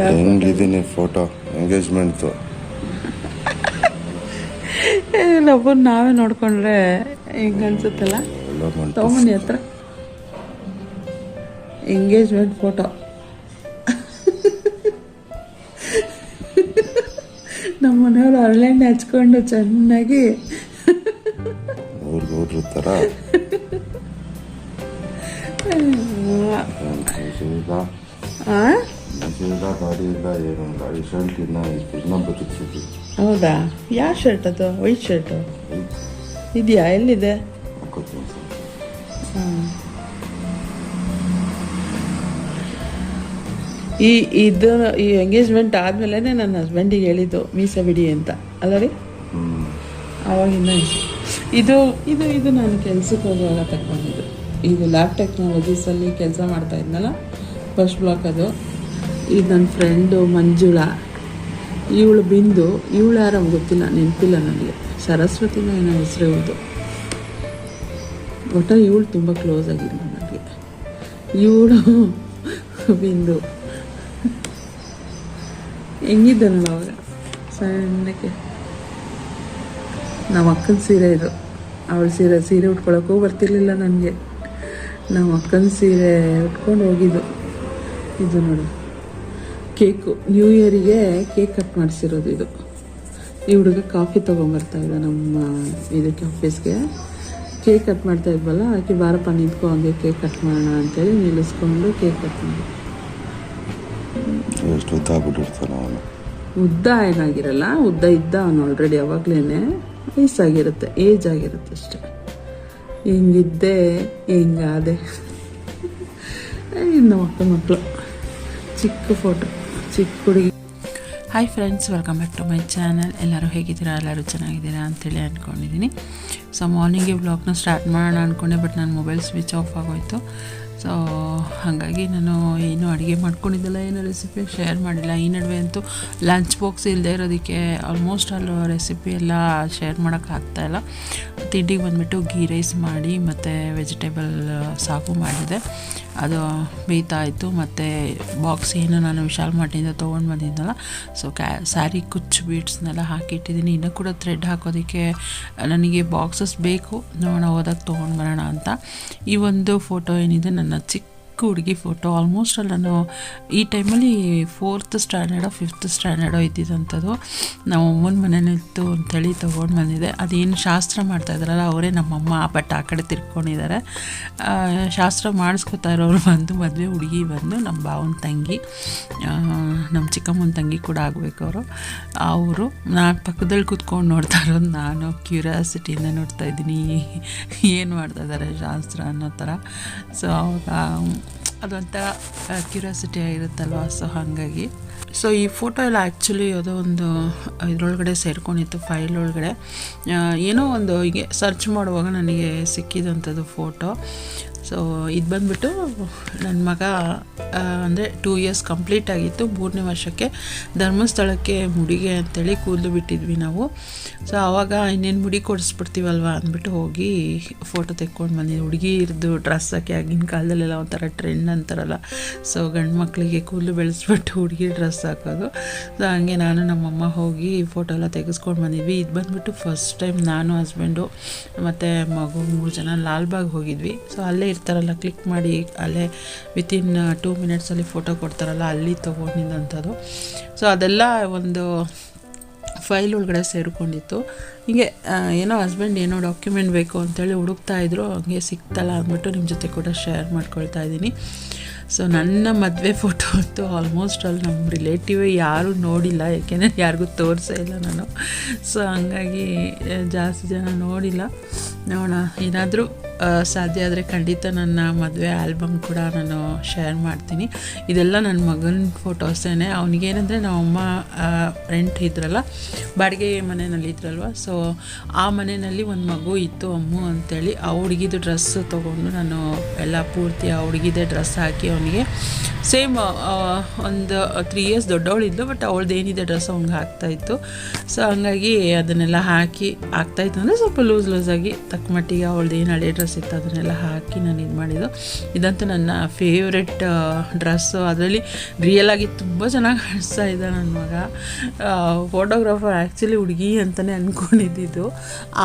ಹೆಂಗಿದ್ದೀನಿ photo ಎಂಗೇಜ್ಮೆಂಟ್ದು ಇಲ್ಲೊಬ್ಬರು ನಾವೇ ನೋಡ್ಕೊಂಡ್ರೆ ಹೆಂಗ ಅನ್ಸುತ್ತಲ್ಲ? ತಗೊಂಬನ್ನಿ ಹತ್ರ. ಎಂಗೇಜ್ಮೆಂಟ್ ಫೋಟೋ ನಮ್ಮ ಮನೆಯವರು ಹರಳೆಣ್ಣೆ ಹಚ್ಕೊಂಡು ಚೆನ್ನಾಗಿ. ಊರ್ಗೆ ಊದ್ರ ಆ? ಇಲ್ಲ ಗಾಡಿ ಇಲ್ಲ ಏನು ಗಾಡಿ ಶರ್ಟ್ ಇನ್ನ ಇತ್ತು ಇನ್ನ ಹೌದಾ? ಯಾವ ಶರ್ಟ್ ಅದು? ವೈಟ್ ಶರ್ಟು ಇದೆಯಾ? ಎಲ್ಲಿದೆ? ಸರ್ ಈ ಇದು ಈ ಎಂಗೇಜ್ಮೆಂಟ್ ಆದಮೇಲೆ ನನ್ನ ಹಸ್ಬೆಂಡಿಗೆ ಹೇಳಿದ್ದು, ಮೀಸ ಬಿಡಿ ಅಂತ. ಅಲ್ಲ ರೀ? ಹ್ಞೂ ಇದು ಇದು ಇದು ನಾನು ಕೆಲ್ಸಕ್ಕೆ ಹೋಗುವಾಗ ತಗೊಂಡಿದ್ದು ಇದು ಲ್ಯಾಬ್ ಟೆಕ್ನಾಲಜೀಸಲ್ಲಿ ಕೆಲಸ ಮಾಡ್ತಾ ಇದ್ನಲ್ಲ? ಫಸ್ಟ್ ಬ್ಲಾಕ್ ಅದು. ಇದು ನನ್ನ ಫ್ರೆಂಡು ಮಂಜುಳ. ಇವಳು ಬಿಂದು, ಇವಳು ಯಾರೋ ಗೊತ್ತಿಲ್ಲ, ನೆನಪಿಲ್ಲ ನನಗೆ ಸರಸ್ವತಿನ ಏನೋ ಹೆಸರು ಇವಳು ಒಟ್ಟು ಇವಳು ತುಂಬ ಕ್ಲೋಸ್ ಆಗಿಲ್ಲ ನನಗೆ ಇವಳು ಬಿಂದು. ಹೆಂಗಿದ್ದೆ ಅವಾಗ ಸಣ್ಣಕ್ಕೆ. ನಮ್ಮ ಅಕ್ಕನ ಸೀರೆ ಇದು. ಅವಳು ಸೀರೆ ಸೀರೆ ಉಟ್ಕೊಳ್ಳೋಕ್ಕೂ ಬರ್ತಿರ್ಲಿಲ್ಲ ನನಗೆ ನಮ್ಮ ಅಕ್ಕನ ಸೀರೆ ಉಟ್ಕೊಂಡು ಹೋಗಿದ್ದು. ಇದು ನೋಡು. ಕೇಕು ನ್ಯೂ ಇಯರಿಗೆ ಕೇಕ್ ಕಟ್ ಮಾಡಿಸಿರೋದು ಇದು. ಈ ಹುಡುಗ ಕಾಫಿ ತೊಗೊಂಬರ್ತಾ ಇದ್ದ ನಮ್ಮ ಇದಕ್ಕೆ ಆಫೀಸ್ಗೆ ಕೇಕ್ ಕಟ್ ಮಾಡ್ತಾ ಇದ್ವಲ್ಲ ಆಕೆ ಬಾರಪ್ಪ ನಿಂತ್ಕೊ ಹಂಗೆ ಕೇಕ್ ಕಟ್ ಮಾಡೋಣ ಅಂತೇಳಿ ನಿಲ್ಲಿಸ್ಕೊಂಡು ಕೇಕ್ ಕಟ್ ಮಾಡಿ ಎಷ್ಟು ಉದ್ದ ಆಗ್ಬಿಟ್ಟಿರ್ತಾನೆ ಅವನು. ಉದ್ದ ಏನಾಗಿರಲ್ಲ ಉದ್ದ ಇದ್ದ ಅವನು ಆಲ್ರೆಡಿ ಅವಾಗಲೇ ವಯಸ್ಸಾಗಿರುತ್ತೆ ಏಜ್ ಆಗಿರುತ್ತೆ ಅಷ್ಟೆ. ಹಿಂಗಿದ್ದೆ ಹಿಂಗಾದೆ. ಇನ್ನು ಮಕ್ಕಳು ಮಕ್ಕಳು. ಚಿಕ್ಕ ಫೋಟೋ ಚಿಕ್ಕ hi friends welcome back to my channel ಎಲ್ಲರೂ ಹೇಗಿದ್ದೀರಾ? ಎಲ್ಲರೂ ಚೆನ್ನಾಗಿದ್ದೀರಾ ಅಂತೇಳಿ ಅಂದ್ಕೊಂಡಿದ್ದೀನಿ ಸೊ ಮಾರ್ನಿಂಗೇ ವ್ಲಾಗ್ನ ಸ್ಟಾರ್ಟ್ ಮಾಡೋಣ ಅಂದ್ಕೊಂಡೆ ಬಟ್ ನನ್ನ ಮೊಬೈಲ್ ಸ್ವಿಚ್ ಆಫ್ ಆಗೋಯ್ತು. ಸೊ ಹಾಗಾಗಿ ನಾನು ಏನು ಅಡುಗೆ ಮಾಡ್ಕೊಂಡಿದ್ದಲ್ಲ, ಏನು ರೆಸಿಪಿ ಶೇರ್ ಮಾಡಿಲ್ಲ. ಈ ನಡುವೆ ಅಂತೂ ಲಂಚ್ ಬಾಕ್ಸ್ ಇಲ್ಲದೆ ಇರೋದಕ್ಕೆ ಆಲ್ಮೋಸ್ಟ್ ಅಲ್ಲಿ ರೆಸಿಪಿ ಎಲ್ಲ ಶೇರ್ ಮಾಡೋಕ್ಕಾಗ್ತಾಯಿಲ್ಲ ತಿಂಡಿಗೆ ಬಂದುಬಿಟ್ಟು ಗೀ ರೈಸ್ ಮಾಡಿ ಮತ್ತು ವೆಜಿಟೇಬಲ್ ಸಾಗು ಮಾಡಿದೆ. ಅದು ಬೀತಾಯಿತು ಮತ್ತು ಬಾಕ್ಸ್ ಏನು ನಾನು ವಿಶಾಲ್ ಮಟ್ಟಿಂದ ತೊಗೊಂಡು ಬಂದಿದ್ದಲ್ಲ. ಸೊ ಕ್ಯಾ ಸ್ಯಾರಿ ಕುಚ್ಚು ಬೀಡ್ಸ್ನೆಲ್ಲ ಹಾಕಿಟ್ಟಿದ್ದೀನಿ. ಇನ್ನೂ ಕೂಡ ಥ್ರೆಡ್ ಹಾಕೋದಕ್ಕೆ ನನಗೆ ಬಾಕ್ಸಸ್ ಬೇಕು. ನೋಡೋಣ ಹೋದಾಗ ತೊಗೊಂಡು ಬರೋಣ ಅಂತ. ಈ ಒಂದು ಫೋಟೋ ಏನಿದೆ, ನನ್ನ ಚಿಕ್ಕ ಹುಡುಗಿ ಫೋಟೋ ಆಲ್ಮೋಸ್ಟ್ ಅಲ್ಲಿ ನಾನು ಈ ಟೈಮಲ್ಲಿ ಫೋರ್ತ್ ಸ್ಟ್ಯಾಂಡರ್ಡೋ ಫಿಫ್ತ್ ಸ್ಟ್ಯಾಂಡರ್ಡೋ ಇದ್ದಿದ್ದಂಥದ್ದು ನಮ್ಮ ಅಮ್ಮನ ಮನೇಲಿತ್ತು ಅಂತೇಳಿ ತೊಗೊಂಡು ಬಂದಿದೆ ಅದೇನು ಶಾಸ್ತ್ರ ಮಾಡ್ತಾ ಇದ್ದಾರಲ್ಲ, ಅವರೇ ನಮ್ಮಮ್ಮ ಬಟ್ ಆ ಕಡೆ ತಿರ್ಕೊಂಡಿದ್ದಾರೆ. ಶಾಸ್ತ್ರ ಮಾಡಿಸ್ಕೊತಾ ಇರೋರು ಬಂದು, ಮದುವೆ ಹುಡುಗಿ ಬಂದು, ನಮ್ಮ ಭಾವನ ತಂಗಿ ನಮ್ಮ ಚಿಕ್ಕಮ್ಮನ ತಂಗಿ ಕೂಡ ಆಗಬೇಕು ಅವರು. ಅವರು ನಾನು ಪಕ್ಕದಲ್ಲಿ ಕೂತ್ಕೊಂಡು ನೋಡ್ತಾ ಇರೋದು. ನಾನು ಕ್ಯೂರಿಯಾಸಿಟಿಯಿಂದ ನೋಡ್ತಾ ಇದ್ದೀನಿ. ಏನು ಮಾಡ್ತಾ ಇದ್ದಾರೆ ಶಾಸ್ತ್ರ ಅನ್ನೋ ಥರ. ಸೊ ಅವಾಗ ಅದೊಂಥರ ಕ್ಯೂರಿಯಾಸಿಟಿ ಆಗಿರುತ್ತಲ್ವ? ಸೊ ಹಾಗಾಗಿ. ಸೊ ಈ ಫೋಟೋ ಎಲ್ಲ ಆ್ಯಕ್ಚುಲಿ ಯಾವುದೋ ಒಂದು, ಇದರೊಳಗಡೆ ಸೇರ್ಕೊಂಡಿತ್ತು ಫೈಲ್ ಒಳಗಡೆ. ಏನೋ ಒಂದು ಹೀಗೆ ಸರ್ಚ್ ಮಾಡುವಾಗ ನನಗೆ ಸಿಕ್ಕಿದಂಥದ್ದು ಫೋಟೋ ಸೊ ಇದು ಬಂದ್ಬಿಟ್ಟು ನನ್ನ ಮಗ ಅಂದರೆ ಟೂ ಇಯರ್ಸ್ ಕಂಪ್ಲೀಟ್ ಆಗಿತ್ತು. ಮೂರನೇ ವರ್ಷಕ್ಕೆ ಧರ್ಮಸ್ಥಳಕ್ಕೆ ಮುಡಿಗೆ ಅಂತೇಳಿ ಕೂದಲು ಬಿಟ್ಟಿದ್ವಿ ನಾವು. ಸೊ ಆವಾಗ ಇನ್ನೇನು ಮುಡಿ ಕೊಡಿಸ್ಬಿಡ್ತೀವಲ್ವ ಅಂದ್ಬಿಟ್ಟು ಹೋಗಿ ಫೋಟೋ ತೆಕ್ಕೊಂಡು ಬಂದಿದ್ವಿ ಹುಡುಗಿರ್ದು ಡ್ರೆಸ್ ಹಾಕಿ ಆಗಿನ ಕಾಲದಲ್ಲೆಲ್ಲ ಒಂಥರ ಟ್ರೆಂಡ್ ಅಂತಾರಲ್ಲ. ಸೊ ಗಂಡು ಮಕ್ಕಳಿಗೆ ಕೂದಲು ಬೆಳೆಸ್ಬಿಟ್ಟು ಹುಡುಗಿ ಡ್ರೆಸ್ ಹಾಕೋದು. ಸೊ ಹಂಗೆ ನಾನು ನಮ್ಮಮ್ಮ ಹೋಗಿ ಫೋಟೋ ಎಲ್ಲ ತೆಗೆಸ್ಕೊಂಡು ಬಂದಿದ್ವಿ. ಇದು ಬಂದ್ಬಿಟ್ಟು ಫಸ್ಟ್ ಟೈಮ್ ನಾನು ಹಸ್ಬೆಂಡು ಮತ್ತು ಮಗು ಮೂರು ಜನ ಲಾಲ್ಬಾಗ್ ಹೋಗಿದ್ವಿ. ಸೊ ಅಲ್ಲೇ ಇರ್ತಾರಲ್ಲ ಕ್ಲಿಕ್ ಮಾಡಿ ಅಲ್ಲೇ ವಿತಿನ್ ಟೂ ಮಿನಿಟ್ಸಲ್ಲಿ ಫೋಟೋ ಕೊಡ್ತಾರಲ್ಲ, ಅಲ್ಲಿ ತೊಗೊಂಡಿದ್ದಂಥದ್ದು. ಸೊ ಅದೆಲ್ಲ ಒಂದು ಫೈಲ್ ಒಳಗಡೆ ಸೇರಿಕೊಂಡಿತ್ತು. ಹೀಗೆ ಏನೋ ಹಸ್ಬೆಂಡ್ ಏನೋ ಡಾಕ್ಯುಮೆಂಟ್ ಬೇಕು ಅಂತೇಳಿ ಹುಡುಕ್ತಾ ಇದ್ರು, ಹಂಗೆ ಸಿಕ್ತಲ್ಲ ಅಂದ್ಬಿಟ್ಟು ನಿಮ್ಮ ಜೊತೆ ಕೂಡ ಶೇರ್ ಮಾಡ್ಕೊಳ್ತಾ ಇದ್ದೀನಿ. ಸೊ ನನ್ನ ಮದುವೆ ಫೋಟೋ ಅಂತೂ ಆಲ್ಮೋಸ್ಟ್ ಅಲ್ಲಿ ನಮ್ಮ ರಿಲೇಟಿವ್ ಯಾರೂ ನೋಡಿಲ್ಲ, ಯಾಕೆಂದರೆ ಯಾರಿಗೂ ತೋರಿಸೇ ಇಲ್ಲ ನಾನು. ಸೊ ಹಂಗಾಗಿ ಜಾಸ್ತಿ ಜನ ನೋಡಿಲ್ಲ. ನೋಡೋಣ, ಏನಾದರೂ ಸಾಧ್ಯ ಆದರೆ ಖಂಡಿತ ನನ್ನ ಮದುವೆ ಆಲ್ಬಮ್ ಕೂಡ ನಾನು ಶೇರ್ ಮಾಡ್ತೀನಿ. ಇದೆಲ್ಲ ನನ್ನ ಮಗನ ಫೋಟೋಸೇನೆ ಅವನಿಗೇನಂದರೆ ನಮ್ಮಮ್ಮ ರೆಂಟ್ ಇದ್ರಲ್ಲ, ಬಾಡಿಗೆ ಮನೆಯಲ್ಲಿ ಇದ್ರಲ್ವ. ಸೊ ಆ ಮನೆಯಲ್ಲಿ ಒಂದು ಮಗು ಇತ್ತು ಅಮ್ಮು ಅಂತೇಳಿ, ಆ ಹುಡುಗಿದು ಡ್ರೆಸ್ ತೊಗೊಂಡು ನಾನು ಎಲ್ಲ ಪೂರ್ತಿ ಆ ಹುಡುಗಿದೇ ಡ್ರೆಸ್ ಹಾಕಿ ಅವನಿಗೆ ಸೇಮ್ ಒಂದು ತ್ರೀ ಇಯರ್ಸ್ ದೊಡ್ಡವಳಿದ್ದು ಬಟ್ ಅವಳದ್ದು ಏನಿದೆ ಡ್ರೆಸ್ ಅವ್ನಿಗೆ ಹಾಕ್ತಾಯಿತ್ತು ಸೊ ಹಂಗಾಗಿ ಅದನ್ನೆಲ್ಲ ಹಾಕಿ ಆಗ್ತಾಯಿತ್ತು ಅಂದರೆ ಸ್ವಲ್ಪ ಲೂಸ್ ಲೂಸಾಗಿ ತಕ್ಕ ಮಟ್ಟಿಗೆ ಏನು ಹಳೆ ಡ್ರೆಸ್ ಇತ್ತು ಅದನ್ನೆಲ್ಲ ಹಾಕಿ ನಾನು ಇದು ಮಾಡಿದ್ದು. ಇದಂತೂ ನನ್ನ ಫೇವ್ರೆಟ್ ಡ್ರೆಸ್ಸು ಅದರಲ್ಲಿ ರಿಯಲ್ ಆಗಿ ತುಂಬ ಚೆನ್ನಾಗಿ ಕಾಣಿಸ್ತಾ ಇದ್ದ ನನ್ನ ಮಗ. ಫೋಟೋಗ್ರಾಫರ್ ಆ್ಯಕ್ಚುಲಿ ಹುಡುಗಿ ಅಂತಲೇ ಅಂದ್ಕೊಂಡಿದ್ದು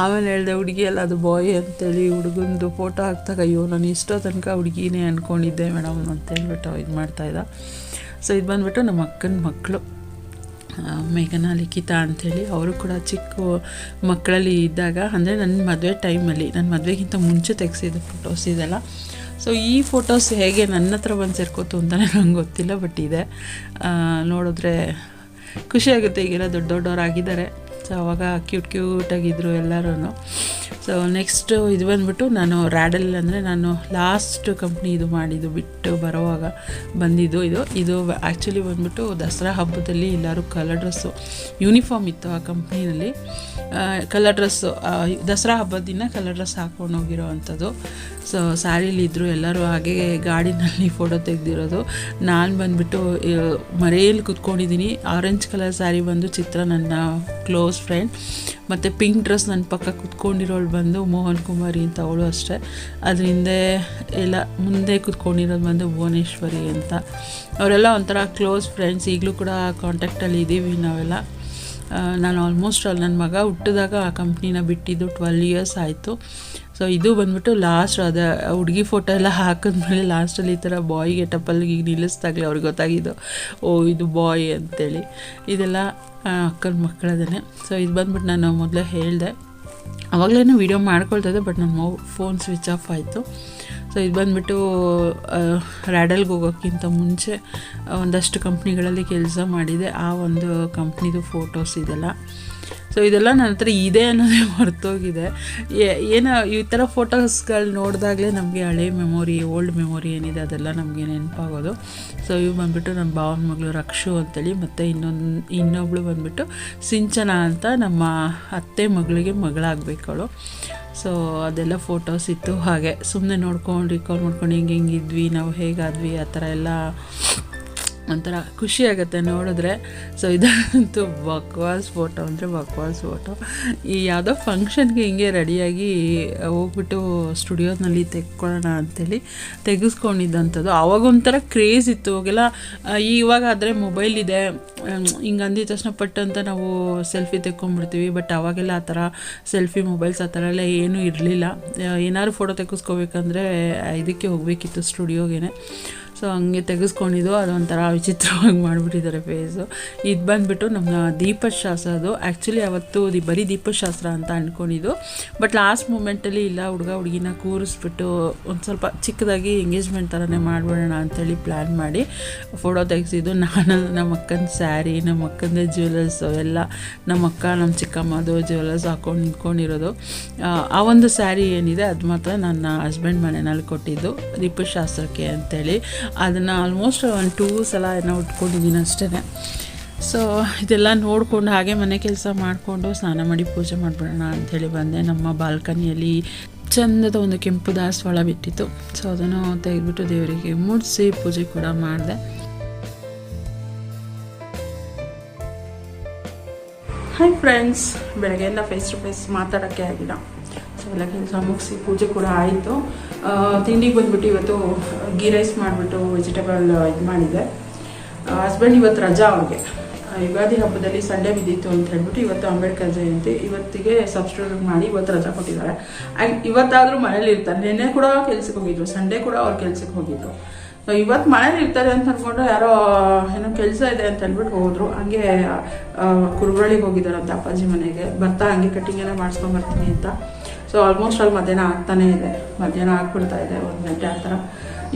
ಆಮೇಲೆ ಹೇಳಿದೆ, ಹುಡುಗಿ ಅಲ್ಲ, ಅದು ಬಾಯ್ ಅಂತೇಳಿ ಹುಡುಗಂದು ಫೋಟೋ ಹಾಕ್ದಾಗ, ಅಯ್ಯೋ, ನಾನು ಇಷ್ಟೋ ತನಕ ಹುಡುಗಿನೇ ಅಂದ್ಕೊಂಡಿದ್ದೆ ಮೇಡಮ್ ಅಂತೇಳ್ಬಿಟ್ಟು ಇದು ಮಾಡ್ತಾಯಿದ್ದ ಸೊ ಇದು ಬಂದ್ಬಿಟ್ಟು ನಮ್ಮ ಅಕ್ಕನ ಮಕ್ಕಳು ಮೇಘನಾ, ಲಿಖಿತಾ ಅಂಥೇಳಿ ಅವರು ಕೂಡ ಚಿಕ್ಕ ಮಕ್ಕಳಲ್ಲಿ ಇದ್ದಾಗ, ಅಂದರೆ ನನ್ನ ಮದುವೆ ಟೈಮಲ್ಲಿ, ನನ್ನ ಮದುವೆಗಿಂತ ಮುಂಚೆ ತೆಗೆಸಿದ ಫೋಟೋಸ್ ಇದೆಲ್ಲ. ಸೊ ಈ ಫೋಟೋಸ್ ಹೇಗೆ ನನ್ನ ಹತ್ರ ಬಂದು ಸೇರ್ಕೋತು ಅಂತಲೇ ನಂಗೆ ಗೊತ್ತಿಲ್ಲ ಬಟ್ ಇದೆ. ನೋಡಿದ್ರೆ ಖುಷಿಯಾಗುತ್ತೆ ಈಗೆಲ್ಲ ದೊಡ್ಡ ದೊಡ್ಡವರಾಗಿದ್ದಾರೆ. ಸೊ ಅವಾಗ ಕ್ಯೂಟ್ ಕ್ಯೂಟಾಗಿದ್ದರು ಎಲ್ಲರೂ ಸೊ ನೆಕ್ಸ್ಟು ಇದು ಬಂದ್ಬಿಟ್ಟು ನಾನು ರ್ಯಾಡಲ್ ಅಂದರೆ ನಾನು ಲಾಸ್ಟ್ ಕಂಪ್ನಿ ಇದು ಮಾಡಿದ್ದು, ಬಿಟ್ಟು ಬರೋವಾಗ ಬಂದಿದ್ದು ಇದು. ಇದು ಆ್ಯಕ್ಚುಲಿ ಬಂದ್ಬಿಟ್ಟು ದಸರಾ ಹಬ್ಬದಲ್ಲಿ ಎಲ್ಲರೂ ಕಲರ್ ಡ್ರೆಸ್ಸು ಯೂನಿಫಾರ್ಮ್ ಇತ್ತು ಆ ಕಂಪ್ನಿನಲ್ಲಿ ಕಲರ್ ಡ್ರೆಸ್ಸು ದಸರಾ ಹಬ್ಬದ ದಿನ ಕಲರ್ ಡ್ರೆಸ್ ಹಾಕ್ಕೊಂಡು ಹೋಗಿರೋ ಅಂಥದ್ದು ಸೊ ಸ್ಯಾರಿಲಿದ್ದರು ಎಲ್ಲರೂ ಹಾಗೆ ಗಾಡಿನಲ್ಲಿ ಫೋಟೋ ತೆಗೆದಿರೋದು. ನಾನು ಬಂದುಬಿಟ್ಟು ಮರೆಯಲ್ಲಿ ಕುತ್ಕೊಂಡಿದ್ದೀನಿ. ಆರೆಂಜ್ ಕಲರ್ ಸ್ಯಾರಿ ಬಂದು ಚಿತ್ರ ನನ್ನ ಕ್ಲೋಸ್ ಫ್ರೆಂಡ್ ಮತ್ತು ಪಿಂಕ್ ಡ್ರೆಸ್ ನನ್ನ ಪಕ್ಕ ಕುತ್ಕೊಂಡಿರೋಳು ಬಂದು ಮೋಹನ್ ಕುಮಾರಿ ಅಂತ ಅವಳು ಅಷ್ಟೇ. ಅದ್ರ ಹಿಂದೆ ಎಲ್ಲ ಮುಂದೆ ಕುತ್ಕೊಂಡಿರೋದು ಬಂದು ಭುವನೇಶ್ವರಿ ಅಂತ. ಅವರೆಲ್ಲ ಒಂಥರ ಕ್ಲೋಸ್ ಫ್ರೆಂಡ್ಸ್ ಈಗಲೂ ಕೂಡ ಕಾಂಟ್ಯಾಕ್ಟಲ್ಲಿ ಇದ್ದೀವಿ ನಾವೆಲ್ಲ. ನಾನು ಆಲ್ಮೋಸ್ಟ್ ಆಲ್ ನನ್ನ ಮಗ ಹುಟ್ಟಿದಾಗ ಆ ಕಂಪ್ನಿನ ಬಿಟ್ಟಿದ್ದು ಟ್ವೆಲ್ ಇಯರ್ಸ್ ಆಯಿತು. ಸೊ ಇದು ಬಂದ್ಬಿಟ್ಟು ಲಾಸ್ಟ್ ಅದ, ಹುಡುಗಿ ಫೋಟೋ ಎಲ್ಲ ಹಾಕಿದ್ಮೇಲೆ ಲಾಸ್ಟಲ್ಲಿ ಈ ಥರ ಬಾಯ್ ಗೆಟಪ್ಪಲ್ಲಿ ಈಗ ನಿಲ್ಲಿಸ್ದಾಗಲೇ ಅವ್ರಿಗೆ ಗೊತ್ತಾಗಿದ್ದು, ಓ, ಇದು ಬಾಯ್ ಅಂತೇಳಿ. ಇದೆಲ್ಲ ಅಕ್ಕನ ಮಕ್ಕಳದೇ ಸೊ ಇದು ಬಂದ್ಬಿಟ್ಟು ನಾನು ಮೊದಲೇ ಹೇಳಿದೆ. ಅವಾಗಲೇ ವೀಡಿಯೋ ಮಾಡ್ಕೊಳ್ತಾ ಇದ್ದೆ ಬಟ್ ನನ್ನ ಫೋನ್ ಸ್ವಿಚ್ ಆಫ್ ಆಯಿತು. ಸೊ ಇದು ಬಂದುಬಿಟ್ಟು ರ್ಯಾಡಲ್ಗೆ ಹೋಗೋಕ್ಕಿಂತ ಮುಂಚೆ ಒಂದಷ್ಟು ಕಂಪ್ನಿಗಳಲ್ಲಿ ಕೆಲಸ ಮಾಡಿದೆ. ಆ ಒಂದು ಕಂಪ್ನಿದು ಫೋಟೋಸ್ ಇದೆಲ್ಲ. ಸೊ ಇದೆಲ್ಲ ನನ್ನ ಹತ್ರ ಇದೆ ಅನ್ನೋದೇ ಮರ್ತೋಗಿದೆ ಏ- ಏನೋ, ಈ ಥರ ಫೋಟೋಸ್ಗಳು ನೋಡಿದಾಗಲೇ ನಮಗೆ ಹಳೆ ಮೆಮೊರಿ ಓಲ್ಡ್ ಮೆಮೊರಿ ಏನಿದೆ ಅದೆಲ್ಲ ನಮಗೆ ನೆನಪಾಗೋದು. ಸೊ ಇವು ಬಂದುಬಿಟ್ಟು ನನ್ನ ಭಾವನ ಮಗಳು ರಕ್ಷು ಅಂತೇಳಿ, ಮತ್ತು ಇನ್ನೊಂದು ಇನ್ನೊಬ್ಳು ಬಂದುಬಿಟ್ಟು ಸಿಂಚನ ಅಂತ ನಮ್ಮ ಅತ್ತೆ ಮಗಳಿಗೆ ಮಗಳಾಗಬೇಕವಳು. ಸೊ ಅದೆಲ್ಲ ಫೋಟೋಸ್ ಇತ್ತು. ಹಾಗೆ ಸುಮ್ಮನೆ ನೋಡ್ಕೊಂಡು ರಿಕಾಲ್ ಮಾಡ್ಕೊಂಡು, ಹಿಂಗೆ ಹಿಂಗಿದ್ವಿ ನಾವು ಹೇಗಾದ್ವಿ, ಆ ಥರ ಎಲ್ಲ ಒಂಥರ ಖುಷಿಯಾಗುತ್ತೆ ನೋಡಿದ್ರೆ. ಸೊ ಇದಂತೂ ಬಕ್ವಾಸ್ ಫೋಟೋ ಅಂದರೆ ಬಕ್ವಾಸ್ ಫೋಟೋ ಈ ಯಾವುದೋ ಫಂಕ್ಷನ್ಗೆ ಹಿಂಗೆ ರೆಡಿಯಾಗಿ ಹೋಗ್ಬಿಟ್ಟು ಸ್ಟುಡಿಯೋನಲ್ಲಿ ತೆಕ್ಕೊಳ್ಳೋಣ ಅಂತೇಳಿ ತೆಗೆಸ್ಕೊಂಡಿದ್ದಂಥದ್ದು. ಆವಾಗೊಂಥರ ಕ್ರೇಜ್ ಇತ್ತು. ಅವಾಗೆಲ್ಲ ಇವಾಗ ಆದರೆ ಮೊಬೈಲ್ ಇದೆ. ಹಿಂಗೆ ಅಂದಿದ ತಕ್ಷಣ ಪಟ್ ಅಂತ ನಾವು ಸೆಲ್ಫಿ ತೆಕ್ಕೊಂಡ್ಬಿಡ್ತೀವಿ. ಬಟ್ ಅವಾಗೆಲ್ಲ ಆ ಥರ ಸೆಲ್ಫಿ ಮೊಬೈಲ್ಸ್ ಆ ಥರ ಎಲ್ಲ ಏನೂ ಇರಲಿಲ್ಲ. ಏನಾದ್ರು ಫೋಟೋ ತೆಗೆಸ್ಕೋಬೇಕಂದ್ರೆ ಇದಕ್ಕೆ ಹೋಗಬೇಕಿತ್ತು ಸ್ಟುಡಿಯೋಗೆ ಸೊ ಹಂಗೆ ತೆಗೆಸ್ಕೊಂಡಿದ್ದು ಅದೊಂಥರ ವಿಚಿತ್ರವಾಗಿ ಮಾಡಿಬಿಟ್ಟಿದ್ದಾರೆ ಫೇಸು ಇದು ಬಂದುಬಿಟ್ಟು ನಮ್ಮ ದೀಪಶಾಸ್ತ್ರ ಅದು. ಆ್ಯಕ್ಚುಲಿ ಅವತ್ತು ದಿ ಬರೀ ದೀಪಶಾಸ್ತ್ರ ಅಂತ ಅಂದ್ಕೊಂಡಿದ್ದು ಬಟ್ ಲಾಸ್ಟ್ ಮೂಮೆಂಟಲ್ಲಿ ಇಲ್ಲ ಹುಡುಗ ಹುಡುಗಿನ ಕೂರಿಸ್ಬಿಟ್ಟು ಒಂದು ಸ್ವಲ್ಪ ಚಿಕ್ಕದಾಗಿ ಎಂಗೇಜ್ಮೆಂಟ್ ಥರನೇ ಮಾಡಿಬಿಡೋಣ ಅಂಥೇಳಿ ಪ್ಲ್ಯಾನ್ ಮಾಡಿ ಫೋಟೋ ತೆಗೆಸಿದ್ದು. ನಾನು ನಮ್ಮ ಅಕ್ಕನ ಸ್ಯಾರಿ ನಮ್ಮ ಅಕ್ಕಂದೇ ಜ್ಯುವೆಲರ್ಸು ಎಲ್ಲ ನಮ್ಮ ಅಕ್ಕ ನಮ್ಮ ಚಿಕ್ಕಮ್ಮದು ಜ್ಯುವೆಲರ್ಸ್ ಹಾಕೊಂಡು ನಿಂತ್ಕೊಂಡಿರೋದು. ಆ, ಒಂದು ಸ್ಯಾರಿ ಏನಿದೆ ಅದು ಮಾತ್ರ ನನ್ನ ಹಸ್ಬೆಂಡ್ ಮನೆಯಲ್ಲಿ ಕೊಟ್ಟಿದ್ದು ದೀಪಶಾಸ್ತ್ರಕ್ಕೆ ಅಂತೇಳಿ. ಅದನ್ನು ಆಲ್ಮೋಸ್ಟ್ ಒಂದು ಟೂ ಸಲ ಏನೋ ಉಟ್ಕೊಂಡಿದ್ದೀನಿ ಅಷ್ಟೇ ಸೊ ಇದೆಲ್ಲ ನೋಡಿಕೊಂಡು ಹಾಗೆ ಮನೆ ಕೆಲಸ ಮಾಡಿಕೊಂಡು ಸ್ನಾನ ಮಾಡಿ ಪೂಜೆ ಮಾಡಿಬಿಡೋಣ ಅಂಥೇಳಿ ಬಂದೆ. ನಮ್ಮ ಬಾಲ್ಕನಿಯಲ್ಲಿ ಚಂದದ ಒಂದು ಕೆಂಪು ದಾಸವಾಳ ಬಿಟ್ಟಿತ್ತು. ಸೊ ಅದನ್ನು ತೆಗೆದುಬಿಟ್ಟು ದೇವರಿಗೆ ಮುಡಿಸಿ ಪೂಜೆ ಕೂಡ ಮಾಡಿದೆ. ಹಾಯ್ ಫ್ರೆಂಡ್ಸ್ ಬೆಳಗ್ಗೆಯಿಂದ ಫೇಸ್ ಟು ಫೇಸ್ ಮಾತಾಡೋಕ್ಕೆ ಆಗಿಲ್ಲ. ಎಲ್ಲ ಕೆಲಸ ಮುಗಿಸಿ ಪೂಜೆ ಕೂಡ ಆಯಿತು. ತಿಂಡಿಗೆ ಬಂದ್ಬಿಟ್ಟು ಇವತ್ತು ಗೀ ರೈಸ್ ಮಾಡಿಬಿಟ್ಟು ವೆಜಿಟೇಬಲ್ ಇದು ಮಾಡಿದೆ. ಹಸ್ಬೆಂಡ್ ಇವತ್ತು ರಜಾ ಅವ್ರಿಗೆ. ಯುಗಾದಿ ಹಬ್ಬದಲ್ಲಿ ಸಂಡೇ ಬಿದ್ದಿತ್ತು ಅಂತ ಹೇಳ್ಬಿಟ್ಟು ಇವತ್ತು ಅಂಬೇಡ್ಕರ್ ಜಯಂತಿ ಇವತ್ತಿಗೆ ಸಬ್ಸ್ಟಿಟ್ಯೂಟ್ ಮಾಡಿ ಇವತ್ತು ರಜಾ ಕೊಟ್ಟಿದ್ದಾರೆ. ಆ್ಯಂಡ್ ಇವತ್ತಾದರೂ ಮನೇಲಿ ಇರ್ತಾರೆ. ನಿನ್ನೆ ಕೂಡ ಕೆಲ್ಸಕ್ಕೆ ಹೋಗಿದ್ರು. ಸಂಡೇ ಕೂಡ ಅವ್ರು ಕೆಲ್ಸಕ್ಕೆ ಹೋಗಿದ್ರು. ಸೊ ಇವತ್ತು ಮನೇಲಿ ಇರ್ತಾರೆ ಅಂತ ಅಂದ್ಕೊಂಡು ಯಾರೋ, ಏನೋ ಕೆಲಸ ಇದೆ ಅಂತ ಹೇಳ್ಬಿಟ್ಟು ಹೋದ್ರು. ಹಂಗೆ ಕುರುಬಳ್ಳಿಗೆ ಹೋಗಿದ್ದಾರಂತೆ ಅಪ್ಪಾಜಿ ಮನೆಗೆ. ಬರ್ತಾ, ಹಂಗೆ ಕಟ್ಟಿಂಗ್ ಏನೋ ಮಾಡಿಸ್ಕೊಂಡ್ ಬರ್ತೀನಿ ಅಂತ. ಸೊ ಆಲ್ಮೋಸ್ಟ್ ಅಲ್ಲಿ ಮಧ್ಯಾಹ್ನ ಆಗ್ತಾನೇ ಇದೆ. ಮಧ್ಯಾಹ್ನ ಆಗ್ಬಿಡ್ತಾ ಇದೆ ಒಂದು ಗಂಟೆ ಆ ಥರ.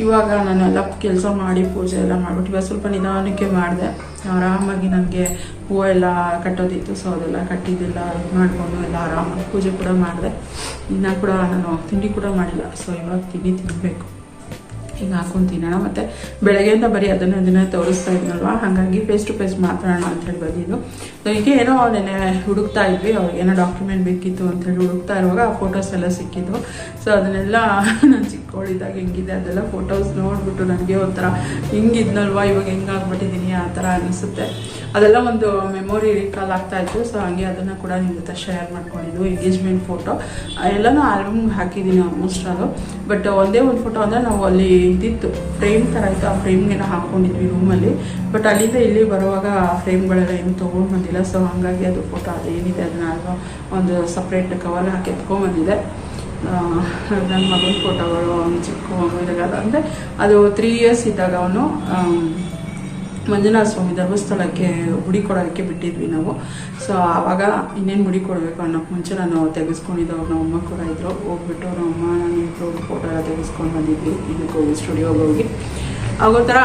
ಇವಾಗ ನಾನೆಲ್ಲ ಕೆಲಸ ಮಾಡಿ ಪೂಜೆ ಎಲ್ಲ ಮಾಡಿಬಿಟ್ಟು ಇವಾಗ ಸ್ವಲ್ಪ ನಿಧಾನಕ್ಕೆ ಮಾಡಿದೆ. ಆರಾಮಾಗಿ ನನಗೆ ಹೂವು ಎಲ್ಲ ಕಟ್ಟೋದಿತ್ತು. ಸೊ ಅದೆಲ್ಲ ಕಟ್ಟಿದ್ದೆಲ್ಲ ಇದು ಮಾಡಿಕೊಂಡು ಎಲ್ಲ ಆರಾಮಾಗಿ ಪೂಜೆ ಕೂಡ ಮಾಡಿದೆ. ಇನ್ನು ಕೂಡ ನಾನು ತಿಂಡಿ ಕೂಡ ಮಾಡಿಲ್ಲ. ಸೊ ಇವಾಗ ತಿಂಡಿ ತಿನ್ನಬೇಕು ಹಿಂಗೆ ಹಾಕೊಂಡು ಮತ್ತು ಬೆಳಗ್ಗೆಯಿಂದ ಬರೀ ಅದನ್ನು ಅದನ್ನೇ ತೋರಿಸ್ತಾ ಇದ್ನಲ್ವಾ? ಹಾಗಾಗಿ ಫೇಸ್ ಟು ಫೇಸ್ ಮಾತಾಡೋಣ ಅಂತೇಳಿ ಬಂದಿದ್ದು ಸೊ ಹೀಗೆ ಏನೋ ನೆನೆ ಹುಡುಕ್ತಾ ಇದ್ವಿ. ಅವ್ರಿಗೆ ಏನೋ ಡಾಕ್ಯುಮೆಂಟ್ ಬೇಕಿತ್ತು ಅಂತೇಳಿ ಹುಡುಕ್ತಾ ಇರುವಾಗ ಆ ಫೋಟೋಸ್ ಎಲ್ಲ ಸಿಕ್ಕಿದ್ದು ಸೊ ಅದನ್ನೆಲ್ಲ ನಾನು ಚಿಕ್ಕವಳಿದ್ದಾಗ ಹೆಂಗಿದೆ ಅದೆಲ್ಲ ಫೋಟೋಸ್ ನೋಡಿಬಿಟ್ಟು ನನಗೆ ಒಂಥರ ಹಿಂಗಿದ್ನಲ್ವಾ, ಇವಾಗ ಹೆಂಗಾಗ್ಬಿಟ್ಟಿದ್ದೀನಿ ಆ ಥರ ಅನಿಸುತ್ತೆ. ಅದೆಲ್ಲ ಒಂದು ಮೆಮೊರಿ ರಿಕಾಲ್ ಆಗ್ತಾ ಇತ್ತು ಸೊ ಹಂಗೆ ಅದನ್ನು ಕೂಡ ನಿಮ್ಮ ಜೊತೆ ಶೇರ್ ಮಾಡ್ಕೊಂಡಿದ್ದು ಎಂಗೇಜ್ಮೆಂಟ್ ಫೋಟೋ ಎಲ್ಲನೂ ಆಲ್ಬಮ್ಗೆ ಹಾಕಿದ್ದೀನಿ ಆಲ್ಮೋಸ್ಟ್ ಅದು ಬಟ್ ಒಂದೇ ಒಂದು ಫೋಟೋ ಅಂದರೆ ನಾವು ಅಲ್ಲಿ ಇದ್ದಿತ್ತು ಫ್ರೇಮ್ ಥರ ಇತ್ತು, ಆ ಫ್ರೇಮ್ಗೆಲ್ಲ ಹಾಕ್ಕೊಂಡಿದ್ವಿ ರೂಮಲ್ಲಿ ಬಟ್ ಅಲ್ಲಿಂದ ಇಲ್ಲಿ ಬರುವಾಗ ಫ್ರೇಮ್ಗಳೆಲ್ಲ ಏನು ತೊಗೊಂಡು ಬಂದಿಲ್ಲ ಸೊ ಹಾಗಾಗಿ ಅದು ಫೋಟೋ ಅದೇನಿದೆ, ಅದನ್ನ ಒಂದು ಸಪ್ರೇಟ್ ಕವರ್ ಹಾಕಿ ಎತ್ಕೊಂಡ್ಬಂದಿದೆ ನನ್ನ ಮಗನ ಫೋಟೋಗಳು ಅವ್ನು ಚಿಕ್ಕ ಮಗು ಇದ್ದಾಗ ಅಂದರೆ ಅದು ತ್ರೀ ಇಯರ್ಸ್ ಇದ್ದಾಗ ಅವನು ಮಂಜುನಾಥ ಸ್ವಾಮಿ ಧರ್ಮಸ್ಥಳಕ್ಕೆ ಮುಡಿ ಕೊಡೋದಕ್ಕೆ ಬಿಟ್ಟಿದ್ವಿ ನಾವು. ಸೊ ಆವಾಗ ಇನ್ನೇನು ಮುಡಿ ಕೊಡಬೇಕು ಅನ್ನೋಕ್ಕೆ ಮುಂಚೆ ನಾನು ತೆಗೆಸ್ಕೊಂಡಿದ್ದು, ಅವ್ರು ನಮ್ಮ ಅಮ್ಮ ಕೂಡ ಇದ್ರು. ಹೋಗ್ಬಿಟ್ಟು ಅವ್ರ ಅಮ್ಮ ನಾನು ಫೋಟೋ ಎಲ್ಲ ತೆಗೆಸ್ಕೊಂಡು ಬಂದಿದ್ವಿ. ಇದಕ್ಕೆ ಹೋಗಿ ಸ್ಟುಡಿಯೋಗೆ ಹೋಗಿ. ಆಗೋಥರ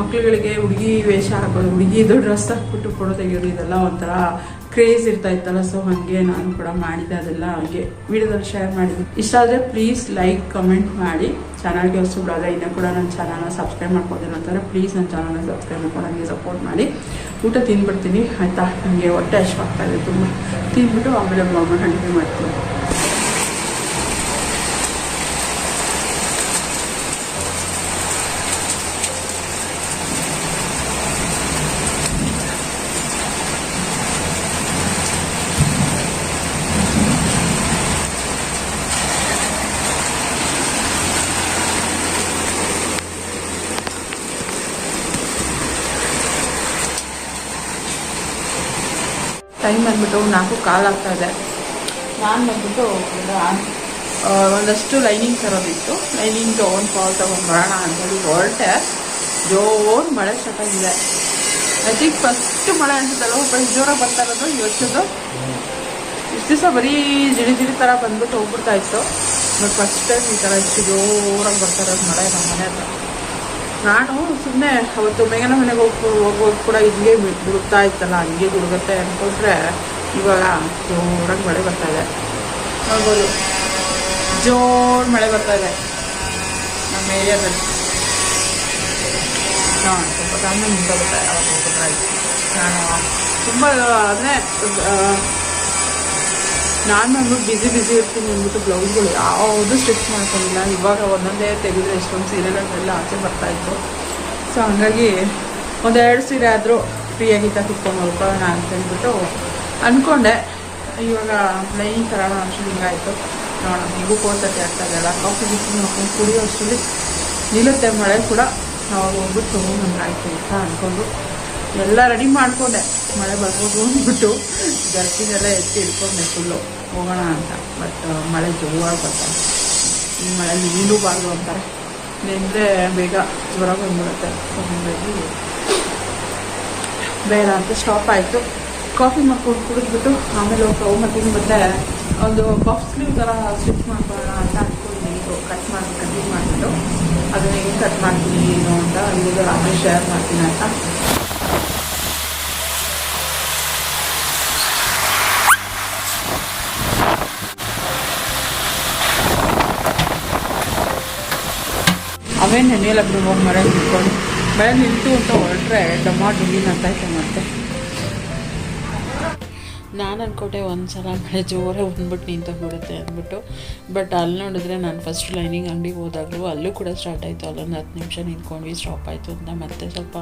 ಮಕ್ಕಳುಗಳಿಗೆ ಹುಡುಗಿ ವೇಷ ಹಾಕೋದು ಹುಡುಗಿದು ಡ್ರೆಸ್ ಹಾಕ್ಬಿಟ್ಟು ಫೋಟೋ ತೆಗೆಯೋದು ಇದೆಲ್ಲ ಒಂಥರ ಕ್ರೇಜ್ ಇರ್ತಾ ಇತ್ತಲ್ಲ ಸೊ ಹಾಗೆ ನಾನು ಕೂಡ ಮಾಡಿದ್ದೆ ಅದೆಲ್ಲ ಹಾಗೆ ವಿಡಿಯೋದಲ್ಲಿ ಶೇರ್ ಮಾಡಿದ್ದೆ. ಇಷ್ಟ ಆದರೆ ಪ್ಲೀಸ್ ಲೈಕ್ ಕಮೆಂಟ್ ಮಾಡಿ. ಚಾನಲ್ಗೆ ಹೊಸಬ್ರಾದ್ರೆ ಇನ್ನೂ ಕೂಡ ನನ್ನ ಚಾನಲ್ನ ಸಬ್ಸ್ಕ್ರೈಬ್ ಮಾಡ್ಕೊಂಡಿಲ್ಲ ಅಂತಾರೆ ಪ್ಲೀಸ್ ನನ್ನ ಚಾನಲ್ನ ಸಬ್ಸ್ಕ್ರೈಬ್ ಮಾಡ್ಕೊಂಡು ನನಗೆ ಸಪೋರ್ಟ್ ಮಾಡಿ. ಊಟ ತಿಂದ್ಬಿಡ್ತೀನಿ, ಆಯಿತಾ? ನನಗೆ ಹೊಟ್ಟೆ ಅಶ್ವಾಗ್ತಾ ಇದೆ ತುಂಬ. ತಿಂದ್ಬಿಟ್ಟು ಆಮೇಲೆ ಬ್ಲಾಗ್ನ ಕಂಟಿನ್ಯೂ ಮಾಡ್ತೀನಿ. ಟೈಮ್ ಬಂದ್ಬಿಟ್ಟು ನಾಲ್ಕು ಕಾಲ್ ಆಗ್ತಾ ಇದೆ. ನಾನು ಬಂದ್ಬಿಟ್ಟು ಒಂದಷ್ಟು ಲೈನಿಂಗ್ ತರೋದಿತ್ತು. ಲೈನಿಂಗ್ ಒಂದು ಫಾಲ್ ತೊಗೊಂಡು ಬರೋಣ ಅಂತೇಳಿ ಹೊರಟೆ. ಜೋರು ಮಳೆ ಸ್ಟಾರ್ಟ್ ಆಗಿದೆ. ಐ ತಿಂಕ್ ಫಸ್ಟ್ ಮಳೆ ಅನ್ಸುತ್ತಲ್ಲ ಬರೀ ಜೋರಾಗಿ ಬರ್ತಾ ಇರೋದು, ಯೋಚಿಸೋದು. ಇಷ್ಟು ದಿವಸ ಬರೀ ಜಿಡಿ ಜಿಡಿ ಥರ ಬಂದ್ಬಿಟ್ಟು ಹೋಗ್ಬಿಡ್ತಾ ಇತ್ತು. ಬಟ್ ಫಸ್ಟ್ ಟೈಮ್ ಈ ಥರ ಇಷ್ಟು ಜೋರಾಗಿ ಬರ್ತಾ ಇರೋದು ಮಳೆ ನಮ್ಮ ಮನೆ ಹತ್ರ. ನಾನು ಸುಮ್ಮನೆ ಅವತ್ತು ಮೇಘನ ಮನೆಗೆ ಹೋಗಿ ಹೋಗೋದು ಕೂಡ ಹಿಂಗೆ ಬಿಡುತ್ತಾ ಇತ್ತಲ್ಲ, ಹಂಗೆ ಬಿಡುಗತ್ತೆ ಅಂದ್ಕೊಂಡ್ರೆ ಇವಾಗ ಜೋರಾಗಿ ಮಳೆ ಬರ್ತಾ ಇದೆ. ನೋಡ್ಬೋದು. ಜೋರು ಮಳೆ ಬರ್ತಾ ಇದೆ. ನಮ್ಮ ಏರಿಯಾದಲ್ಲಿ. ಹಾಂ, ಸ್ವಲ್ಪ ತಾನೇ ಮುಂದೆ ಆಯ್ತು ನಾನು ತುಂಬ, ಅಂದರೆ ನಾನು ಅಂದ್ಬಿಟ್ಟು ಬಿಸಿ ಬಿಸಿ ಇರ್ತೀನಿ ಅಂದ್ಬಿಟ್ಟು ಬ್ಲೌಸ್ಗಳು ಯಾವುದು ಸ್ಟಿಚ್ ಮಾಡ್ಕೊಂಡಿಲ್ಲ. ಇವಾಗ ಒಂದೊಂದೇ ತೆಗೆದ್ರೆ ಎಷ್ಟೊಂದು ಸೀರೆಗಳನ್ನೆಲ್ಲ ಆಚೆ ಬರ್ತಾಯಿತ್ತು ಸೊ ಹಂಗಾಗಿ ಒಂದೆರಡು ಸೀರೆ ಆದರೂ ಫ್ರೀಯಾಗಿದ್ದ ಕುತ್ಕೊಂಡು ಅಂತ ಹೇಳ್ಬಿಟ್ಟು ಅಂದ್ಕೊಂಡೆ ಇವಾಗ ಲೈನ್ ತರೋಣ ಅಷ್ಟು ಹಿಂಗಾಯಿತು ನೋಡೋಣ ಈಗೂ ಕೋರ್ತಕ್ಕೆ ಆಗ್ತಾ ಇದೆಯಲ್ಲ ಕಾಫಿ ಬಿಸಿ ನೋಡ್ಕೊಂಡು ಕುಡಿಯೋ ಅಷ್ಟರಲ್ಲಿ ನಿಲ್ಲುತ್ತೆ ಮಳೆ ಕೂಡ. ನಾವು ಹೋಗ್ಬಿಟ್ಟು ತೊಗೊಂಡ್ಬಂದಾಯ್ತು ಅಂತ ಅಂದ್ಕೊಂಡು ಎಲ್ಲ ರೆಡಿ ಮಾಡಿಕೊಂಡೆ. ಮಳೆ ಬರ್ಬೋದು ಅಂದ್ಬಿಟ್ಟು ಜರ್ಕಿನೆಲ್ಲ ಎತ್ತಿ ಇಟ್ಕೊಂಡೆ ಫುಲ್ಲು ಹೋಗೋಣ ಅಂತ. ಬಟ್ ಮಳೆ ಜೋರಾಗಿ ಬರ್ತಾರೆ ಈ ಮಳೆ ನಿಲ್ಲೂಬಾರ್ದು ಅಂತಾರೆ. ನಿಂದರೆ ಬೇಗ ಜ್ವರ ಬಂದ್ಬಿಡುತ್ತೆ. ಹಂಗಾಗಿ ಬೇಡ ಅಂತ ಸ್ಟಾಪ್ ಆಯಿತು. ಕಾಫಿ ಮಾಡ್ಕೊಂಡು ಕುಡಿದ್ಬಿಟ್ಟು ಆಮೇಲೆ ಹೋಗಿ ಮತ್ತಿನ ಮತ್ತೆ ಒಂದು ಬಫ್ ಸ್ಲೀವ್ ಥರ ಸ್ಟಿಚ್ ಮಾಡ್ಕೊಳ್ಳೋಣ ಅಂತ ಅಂದ್ಕೊಂಡು ಕಟ್ ಮಾಡಿ ಕಟಿಂಗ್ ಮಾಡಿಬಿಟ್ಟು ಅದನ್ನ ಹೆಂಗೆ ಕಟ್ ಮಾಡ್ತೀನಿ, ಏನು ಅಂತ ಇವಾಗ ಆಮೇಲೆ ಶೇರ್ ಮಾಡ್ತೀನಿ ಅಂತ. ಅವೇನು ನೆನೆಯಲ್ಲ ಬಿಡು ಹೋಗಿ ಮಳೆ ನಿಂತ್ಕೊಂಡು. ಮಳೆ ನಿಂತು ಅಂತ ಹೊರಟ್ರೆ ಡಮಾಟ್ ಅಂತ ಅಂತೈತೆ ಮತ್ತೆ. ನಾನು ಅಂದ್ಕೊಟ್ಟೆ ಒಂದು ಸಲ ಮಳೆ ಜೋರಾಗಿ ಬಂದ್ಬಿಟ್ಟು ನಿಂತೋಗ್ಬಿಡುತ್ತೆ ಅಂದ್ಬಿಟ್ಟು. ಬಟ್ ಅಲ್ಲಿ ನೋಡಿದ್ರೆ ನಾನು ಫಸ್ಟ್ ಲೈನಿಂಗ್ ಅಂಗಡಿಗೆ ಹೋದಾಗಲೂ ಅಲ್ಲೂ ಕೂಡ ಸ್ಟಾರ್ಟ್ ಆಯಿತು. ಅಲ್ಲೊಂದು ಹತ್ತು ನಿಮಿಷ ನಿಂತ್ಕೊಂಡ್ವಿ ಸ್ಟಾಪ್ ಆಯಿತು ಅಂತ. ಮತ್ತೆ ಸ್ವಲ್ಪ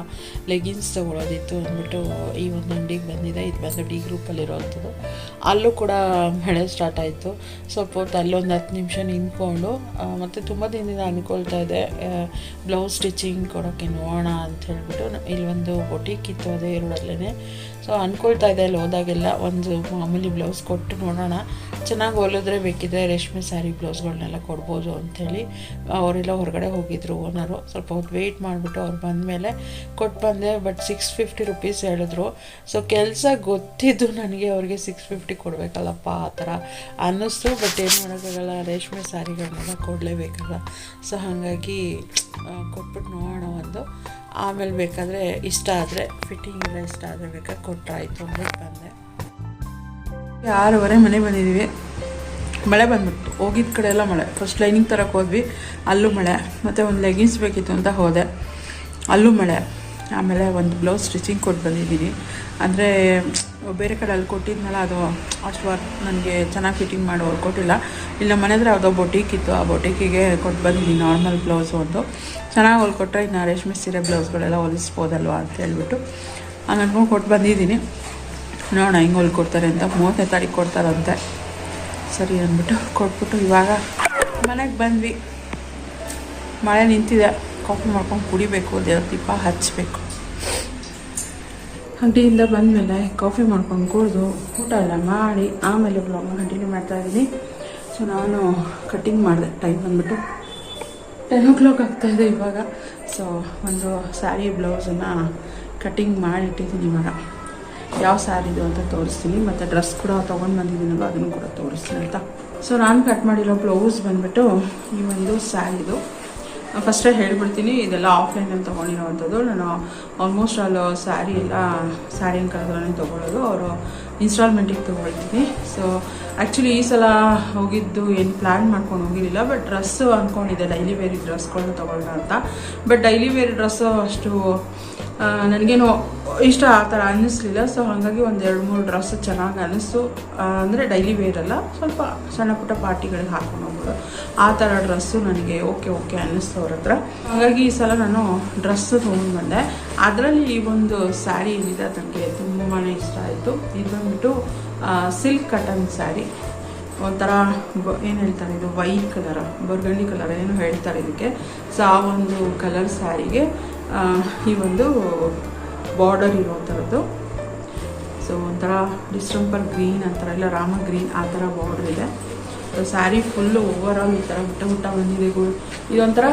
ಲೆಗಿನ್ಸ್ ತೊಗೊಳೋದಿತ್ತು ಅಂದ್ಬಿಟ್ಟು ಈ ಒಂದು ಅಂಗಡಿಗೆ ಬಂದಿದೆ. ಇದು ಬಂದು ಡಿ ಗ್ರೂಪಲ್ಲಿರೋವಂಥದ್ದು ಅಲ್ಲೂ ಕೂಡ ಮಳೆ ಸ್ಟಾರ್ಟ್ ಆಯಿತು. ಹೊತ್ತು ಅಲ್ಲೊಂದು ಹತ್ತು ನಿಮಿಷ ನಿಂತ್ಕೊಂಡು ಮತ್ತು ತುಂಬ ದಿನದಿಂದ ಅಂದ್ಕೊಳ್ತಾ ಇದೆ ಬ್ಲೌಸ್ ಸ್ಟಿಚಿಂಗ್ ಕೊಡೋಕ್ಕೆ ನೋಡೋಣ ಅಂತ ಹೇಳ್ಬಿಟ್ಟು. ಇಲ್ಲೊಂದು ಬೊಟಿಕ್ ಇತ್ತು ಅದೇ ರೋಡಲ್ಲೇ ಸೊ ಅಂದ್ಕೊಳ್ತಾ ಇದೆ ಅಲ್ಲಿ ಹೋದಾಗೆಲ್ಲ ಒಂದು ಮಾಮೂಲಿ ಬ್ಲೌಸ್ ಕೊಟ್ಟು ನೋಡೋಣ. ಚೆನ್ನಾಗಿ ಹೊಲಿದ್ರೆ ಬೇಕಿದ್ರೆ ರೇಷ್ಮೆ ಸ್ಯಾರಿ ಬ್ಲೌಸ್ಗಳನ್ನೆಲ್ಲ ಕೊಡ್ಬೋದು ಅಂಥೇಳಿ ಅವರೆಲ್ಲ ಹೊರಗಡೆ ಹೋಗಿದ್ರು ಓನರು ಸ್ವಲ್ಪ ಹೊತ್ತು ವೆಯ್ಟ್ ಮಾಡಿಬಿಟ್ಟು ಅವ್ರು ಬಂದಮೇಲೆ ಕೊಟ್ಟು ಬಂದೆ ಬಟ್ ಸಿಕ್ಸ್ ಫಿಫ್ಟಿ ರುಪೀಸ್ ಹೇಳಿದ್ರು. ಸೊ ಕೆಲಸ ಗೊತ್ತಿದ್ದು ನನಗೆ ಅವ್ರಿಗೆ ಸಿಕ್ಸ್ ಫಿಫ್ಟಿ ಕೊಡಬೇಕಲ್ಲಪ್ಪ ಆ ಥರ ಅನ್ನಿಸ್ತು ಬಟ್ ಏನು ಮಾಡೋಕ್ಕಾಗಲ್ಲ, ರೇಷ್ಮೆ ಸ್ಯಾರಿಗಳನ್ನೆಲ್ಲ ಕೊಡಲೇಬೇಕಲ್ಲ. ಸೊ ಹಾಗಾಗಿ ಕೊಟ್ಬಿಟ್ಟು ನೋಡೋಣ ಒಂದು. ಆಮೇಲೆ ಬೇಕಾದರೆ ಇಷ್ಟ ಆದರೆ ಫಿಟ್ಟಿಂಗ್ ಎಲ್ಲ ಇಷ್ಟ ಆದರೆ ಬೇಕಾದ್ರೆ ಕೊಟ್ಟರಾಯ್ತು ಅಂದ್ಬಿಟ್ಟು ಬಂದೆ. ಆರೂವರೆ ಮನೆ ಬಂದಿದ್ದೀವಿ ಮಳೆ ಬಂದ್ಬಿಟ್ಟು ಹೋಗಿದ್ದ ಕಡೆ ಎಲ್ಲ ಮಳೆ. ಫಸ್ಟ್ ಲೈನಿಂಗ್ ತರಕ್ಕೆ ಹೋದ್ವಿ. ಅಲ್ಲೂ ಮಳೆ. ಮತ್ತು ಒಂದು ಲೆಗಿನ್ಸ್ ಬೇಕಿತ್ತು ಅಂತ ಹೋದೆ. ಅಲ್ಲೂ ಮಳೆ. ಆಮೇಲೆ ಒಂದು ಬ್ಲೌಸ್ ಸ್ಟಿಚಿಂಗ್ ಕೊಟ್ಟು ಬಂದಿದ್ದೀನಿ ಅಂದರೆ, ಬೇರೆ ಕಡೆ ಅಲ್ಲಿ ಕೊಟ್ಟಿದ್ನಲ್ಲ, ಅದು ಅಷ್ಟು ವರ್ಕ್ ನನಗೆ ಚೆನ್ನಾಗಿ ಫಿಟ್ಟಿಂಗ್ ಮಾಡಿ ಕೊಟ್ಟಿಲ್ಲ. ಇಲ್ಲ, ಮನೆ ಹತ್ರ ಯಾವುದೋ ಬೊಟೀಕ್ ಇತ್ತು. ಆ ಬೊಟೀಕಿಗೆ ಕೊಟ್ಟು ಬಂದಿದ್ದೀನಿ ನಾರ್ಮಲ್ ಬ್ಲೌಸ್ ಒಂದು. ಚೆನ್ನಾಗಿ ಹೊಲ್ಕೊಟ್ರೆ ಇನ್ನು ರೇಷ್ಮೆ ಸೀರೆ, ಬ್ಲೌಸ್ಗಳೆಲ್ಲ ಹೊಲಿಸ್ಬೋದಲ್ವ ಅಂತ ಹೇಳ್ಬಿಟ್ಟು ಹಂಗೆ ಅನ್ಕೊಂಡು ಕೊಟ್ಟು ಬಂದಿದ್ದೀನಿ. ನೋಡೋಣ ಹೆಂಗೆ ಹೊಲ್ಕೊಡ್ತಾರೆ ಅಂತ. ಮೂವತ್ತನೇ ತಾರೀಕು ಕೊಡ್ತಾರಂತೆ. ಸರಿ ಅಂದ್ಬಿಟ್ಟು ಕೊಟ್ಬಿಟ್ಟು ಇವಾಗ ಮನೆಗೆ ಬಂದ್ವಿ. ಮಳೆ ನಿಂತಿದೆ. ಕಾಫಿ ಮಾಡ್ಕೊಂಡು ಕುಡಿಬೇಕು, ದೇವ್ರ ದೀಪ ಹಚ್ಚಬೇಕು ಅಂಗಡಿಯಿಂದ ಬಂದಮೇಲೆ ಕಾಫಿ ಮಾಡ್ಕೊಂಡು ಕುಡಿದು ಊಟ ಎಲ್ಲ ಮಾಡಿ ಆಮೇಲೆ ಬ್ಲಾಗ್ನ ಕಂಟಿನ್ಯೂ ಮಾಡ್ತಾಯಿದ್ದೀನಿ ಸೊ ನಾನು ಕಟ್ಟಿಂಗ್ ಮಾಡಿದೆ ಟೈಮ್ ಬಂದ್ಬಿಟ್ಟು. ಟೆನ್ ಓ ಕ್ಲಾಕ್ ಇದೆ ಇವಾಗ. ಸೊ ಒಂದು ಸ್ಯಾರಿ ಬ್ಲೌಸನ್ನು ಕಟ್ಟಿಂಗ್ ಮಾಡಿಟ್ಟಿದ್ದೀನಿ ಇವಾಗ. ಯಾವ ಸ್ಯಾರಿದು ಅಂತ ತೋರಿಸ್ತೀನಿ. ಮತ್ತು ಡ್ರೆಸ್ ಕೂಡ ತೊಗೊಂಡು ಬಂದಿದ್ದೀನಲ್ಲ ಅದನ್ನು ಕೂಡ ತೋರಿಸ್ತೀನಿ ಅಂತ ಸೊ ನಾನು ಕಟ್ ಮಾಡಿರೋ ಬ್ಲೌಸ್ ಬಂದ್ಬಿಟ್ಟು ಈ ಒಂದು ಸ್ಯಾರಿದು ಫಸ್ಟೇ ಹೇಳ್ಬಿಡ್ತೀನಿ, ಇದೆಲ್ಲ ಆಫ್ಲೈನಲ್ಲಿ ತೊಗೊಂಡಿರೋವಂಥದ್ದು ನಾನು ಆಲ್ಮೋಸ್ಟ್ ಆಲ್ ಸ್ಯಾರಿ ಎಲ್ಲ ಸ್ಯಾರಿ ಕಲರ್ಗಳನ್ನೇ ತೊಗೊಳ್ಳೋದು ಅವರು ಇನ್ಸ್ಟಾಲ್ಮೆಂಟಿಗೆ ತೊಗೊಳ್ತೀನಿ ಸೊ ಆ್ಯಕ್ಚುಲಿ ಈ ಸಲ ಹೋಗಿದ್ದು ಏನು ಪ್ಲ್ಯಾನ್ ಮಾಡ್ಕೊಂಡು ಹೋಗಿರಲಿಲ್ಲ ಬಟ್ ಡ್ರೆಸ್ಸು ಅಂದ್ಕೊಂಡಿದ್ದೆ ಡೈಲಿ ವೇರಿ ಡ್ರೆಸ್ಗಳನ್ನ ತೊಗೊಳ್ಳೋಣ ಅಂತ. ಬಟ್ ಡೈಲಿ ವೇರಿ ಡ್ರೆಸ್ಸು ಅಷ್ಟು ನನಗೇನು ಇಷ್ಟ ಆ ಥರ ಅನ್ನಿಸ್ಲಿಲ್ಲ. ಸೊ ಹಾಗಾಗಿ ಒಂದು ಎರಡು ಮೂರು ಡ್ರೆಸ್ ಚೆನ್ನಾಗಿ ಅನ್ನಿಸ್ತು. ಅಂದರೆ ಡೈಲಿ ಅಲ್ಲ, ಸ್ವಲ್ಪ ಸಣ್ಣ ಪುಟ್ಟ ಪಾರ್ಟಿಗಳಿಗೆ ಹಾಕೊಂಡು ಹೋಗ್ಬೋದು. ಆ ಥರ ಡ್ರೆಸ್ಸು ನನಗೆ ಓಕೆ ಓಕೆ ಅನ್ನಿಸ್ತು ಅವ್ರ ಹತ್ರ. ಹಾಗಾಗಿ ಈ ಸಲ ನಾನು ಡ್ರೆಸ್ಸು ತೊಗೊಂಡು ಬಂದೆ. ಅದರಲ್ಲಿ ಈ ಒಂದು ಸ್ಯಾರಿ ಏನಿದೆ ಅದಕ್ಕೆ ತುಂಬಾ ಇಷ್ಟ ಆಯಿತು. ಇದು ಬಂದ್ಬಿಟ್ಟು ಸಿಲ್ಕ್ ಕಟನ್ ಸ್ಯಾರಿ ಒಂಥರ ಏನು ಹೇಳ್ತಾರೆ ಇದು? ವೈಟ್ ಕಲರ್ ಬರ್ಗಂಡಿ ಕಲರ್ ಏನು ಹೇಳ್ತಾರೆ ಇದಕ್ಕೆ. ಸೊ ಆ ಒಂದು ಕಲರ್ ಸ್ಯಾರಿಗೆ ಈ ಒಂದು ಬಾರ್ಡರ್ ಇರೋ ಥರದ್ದು ಸೊ ಒಂಥರ ಡಿಸ್ಟಂಪರ್ ಗ್ರೀನ್ ಅಂತಾರ ಇಲ್ಲ ರಾಮ ಗ್ರೀನ್ ಆ ಥರ ಬಾರ್ಡರ್ ಇದೆ. So sari full over all ಈ ಥರ ಬುಟ್ಟ ಬುಟ್ಟ ಬಂದಿದೆ. ಇದೊಂಥರ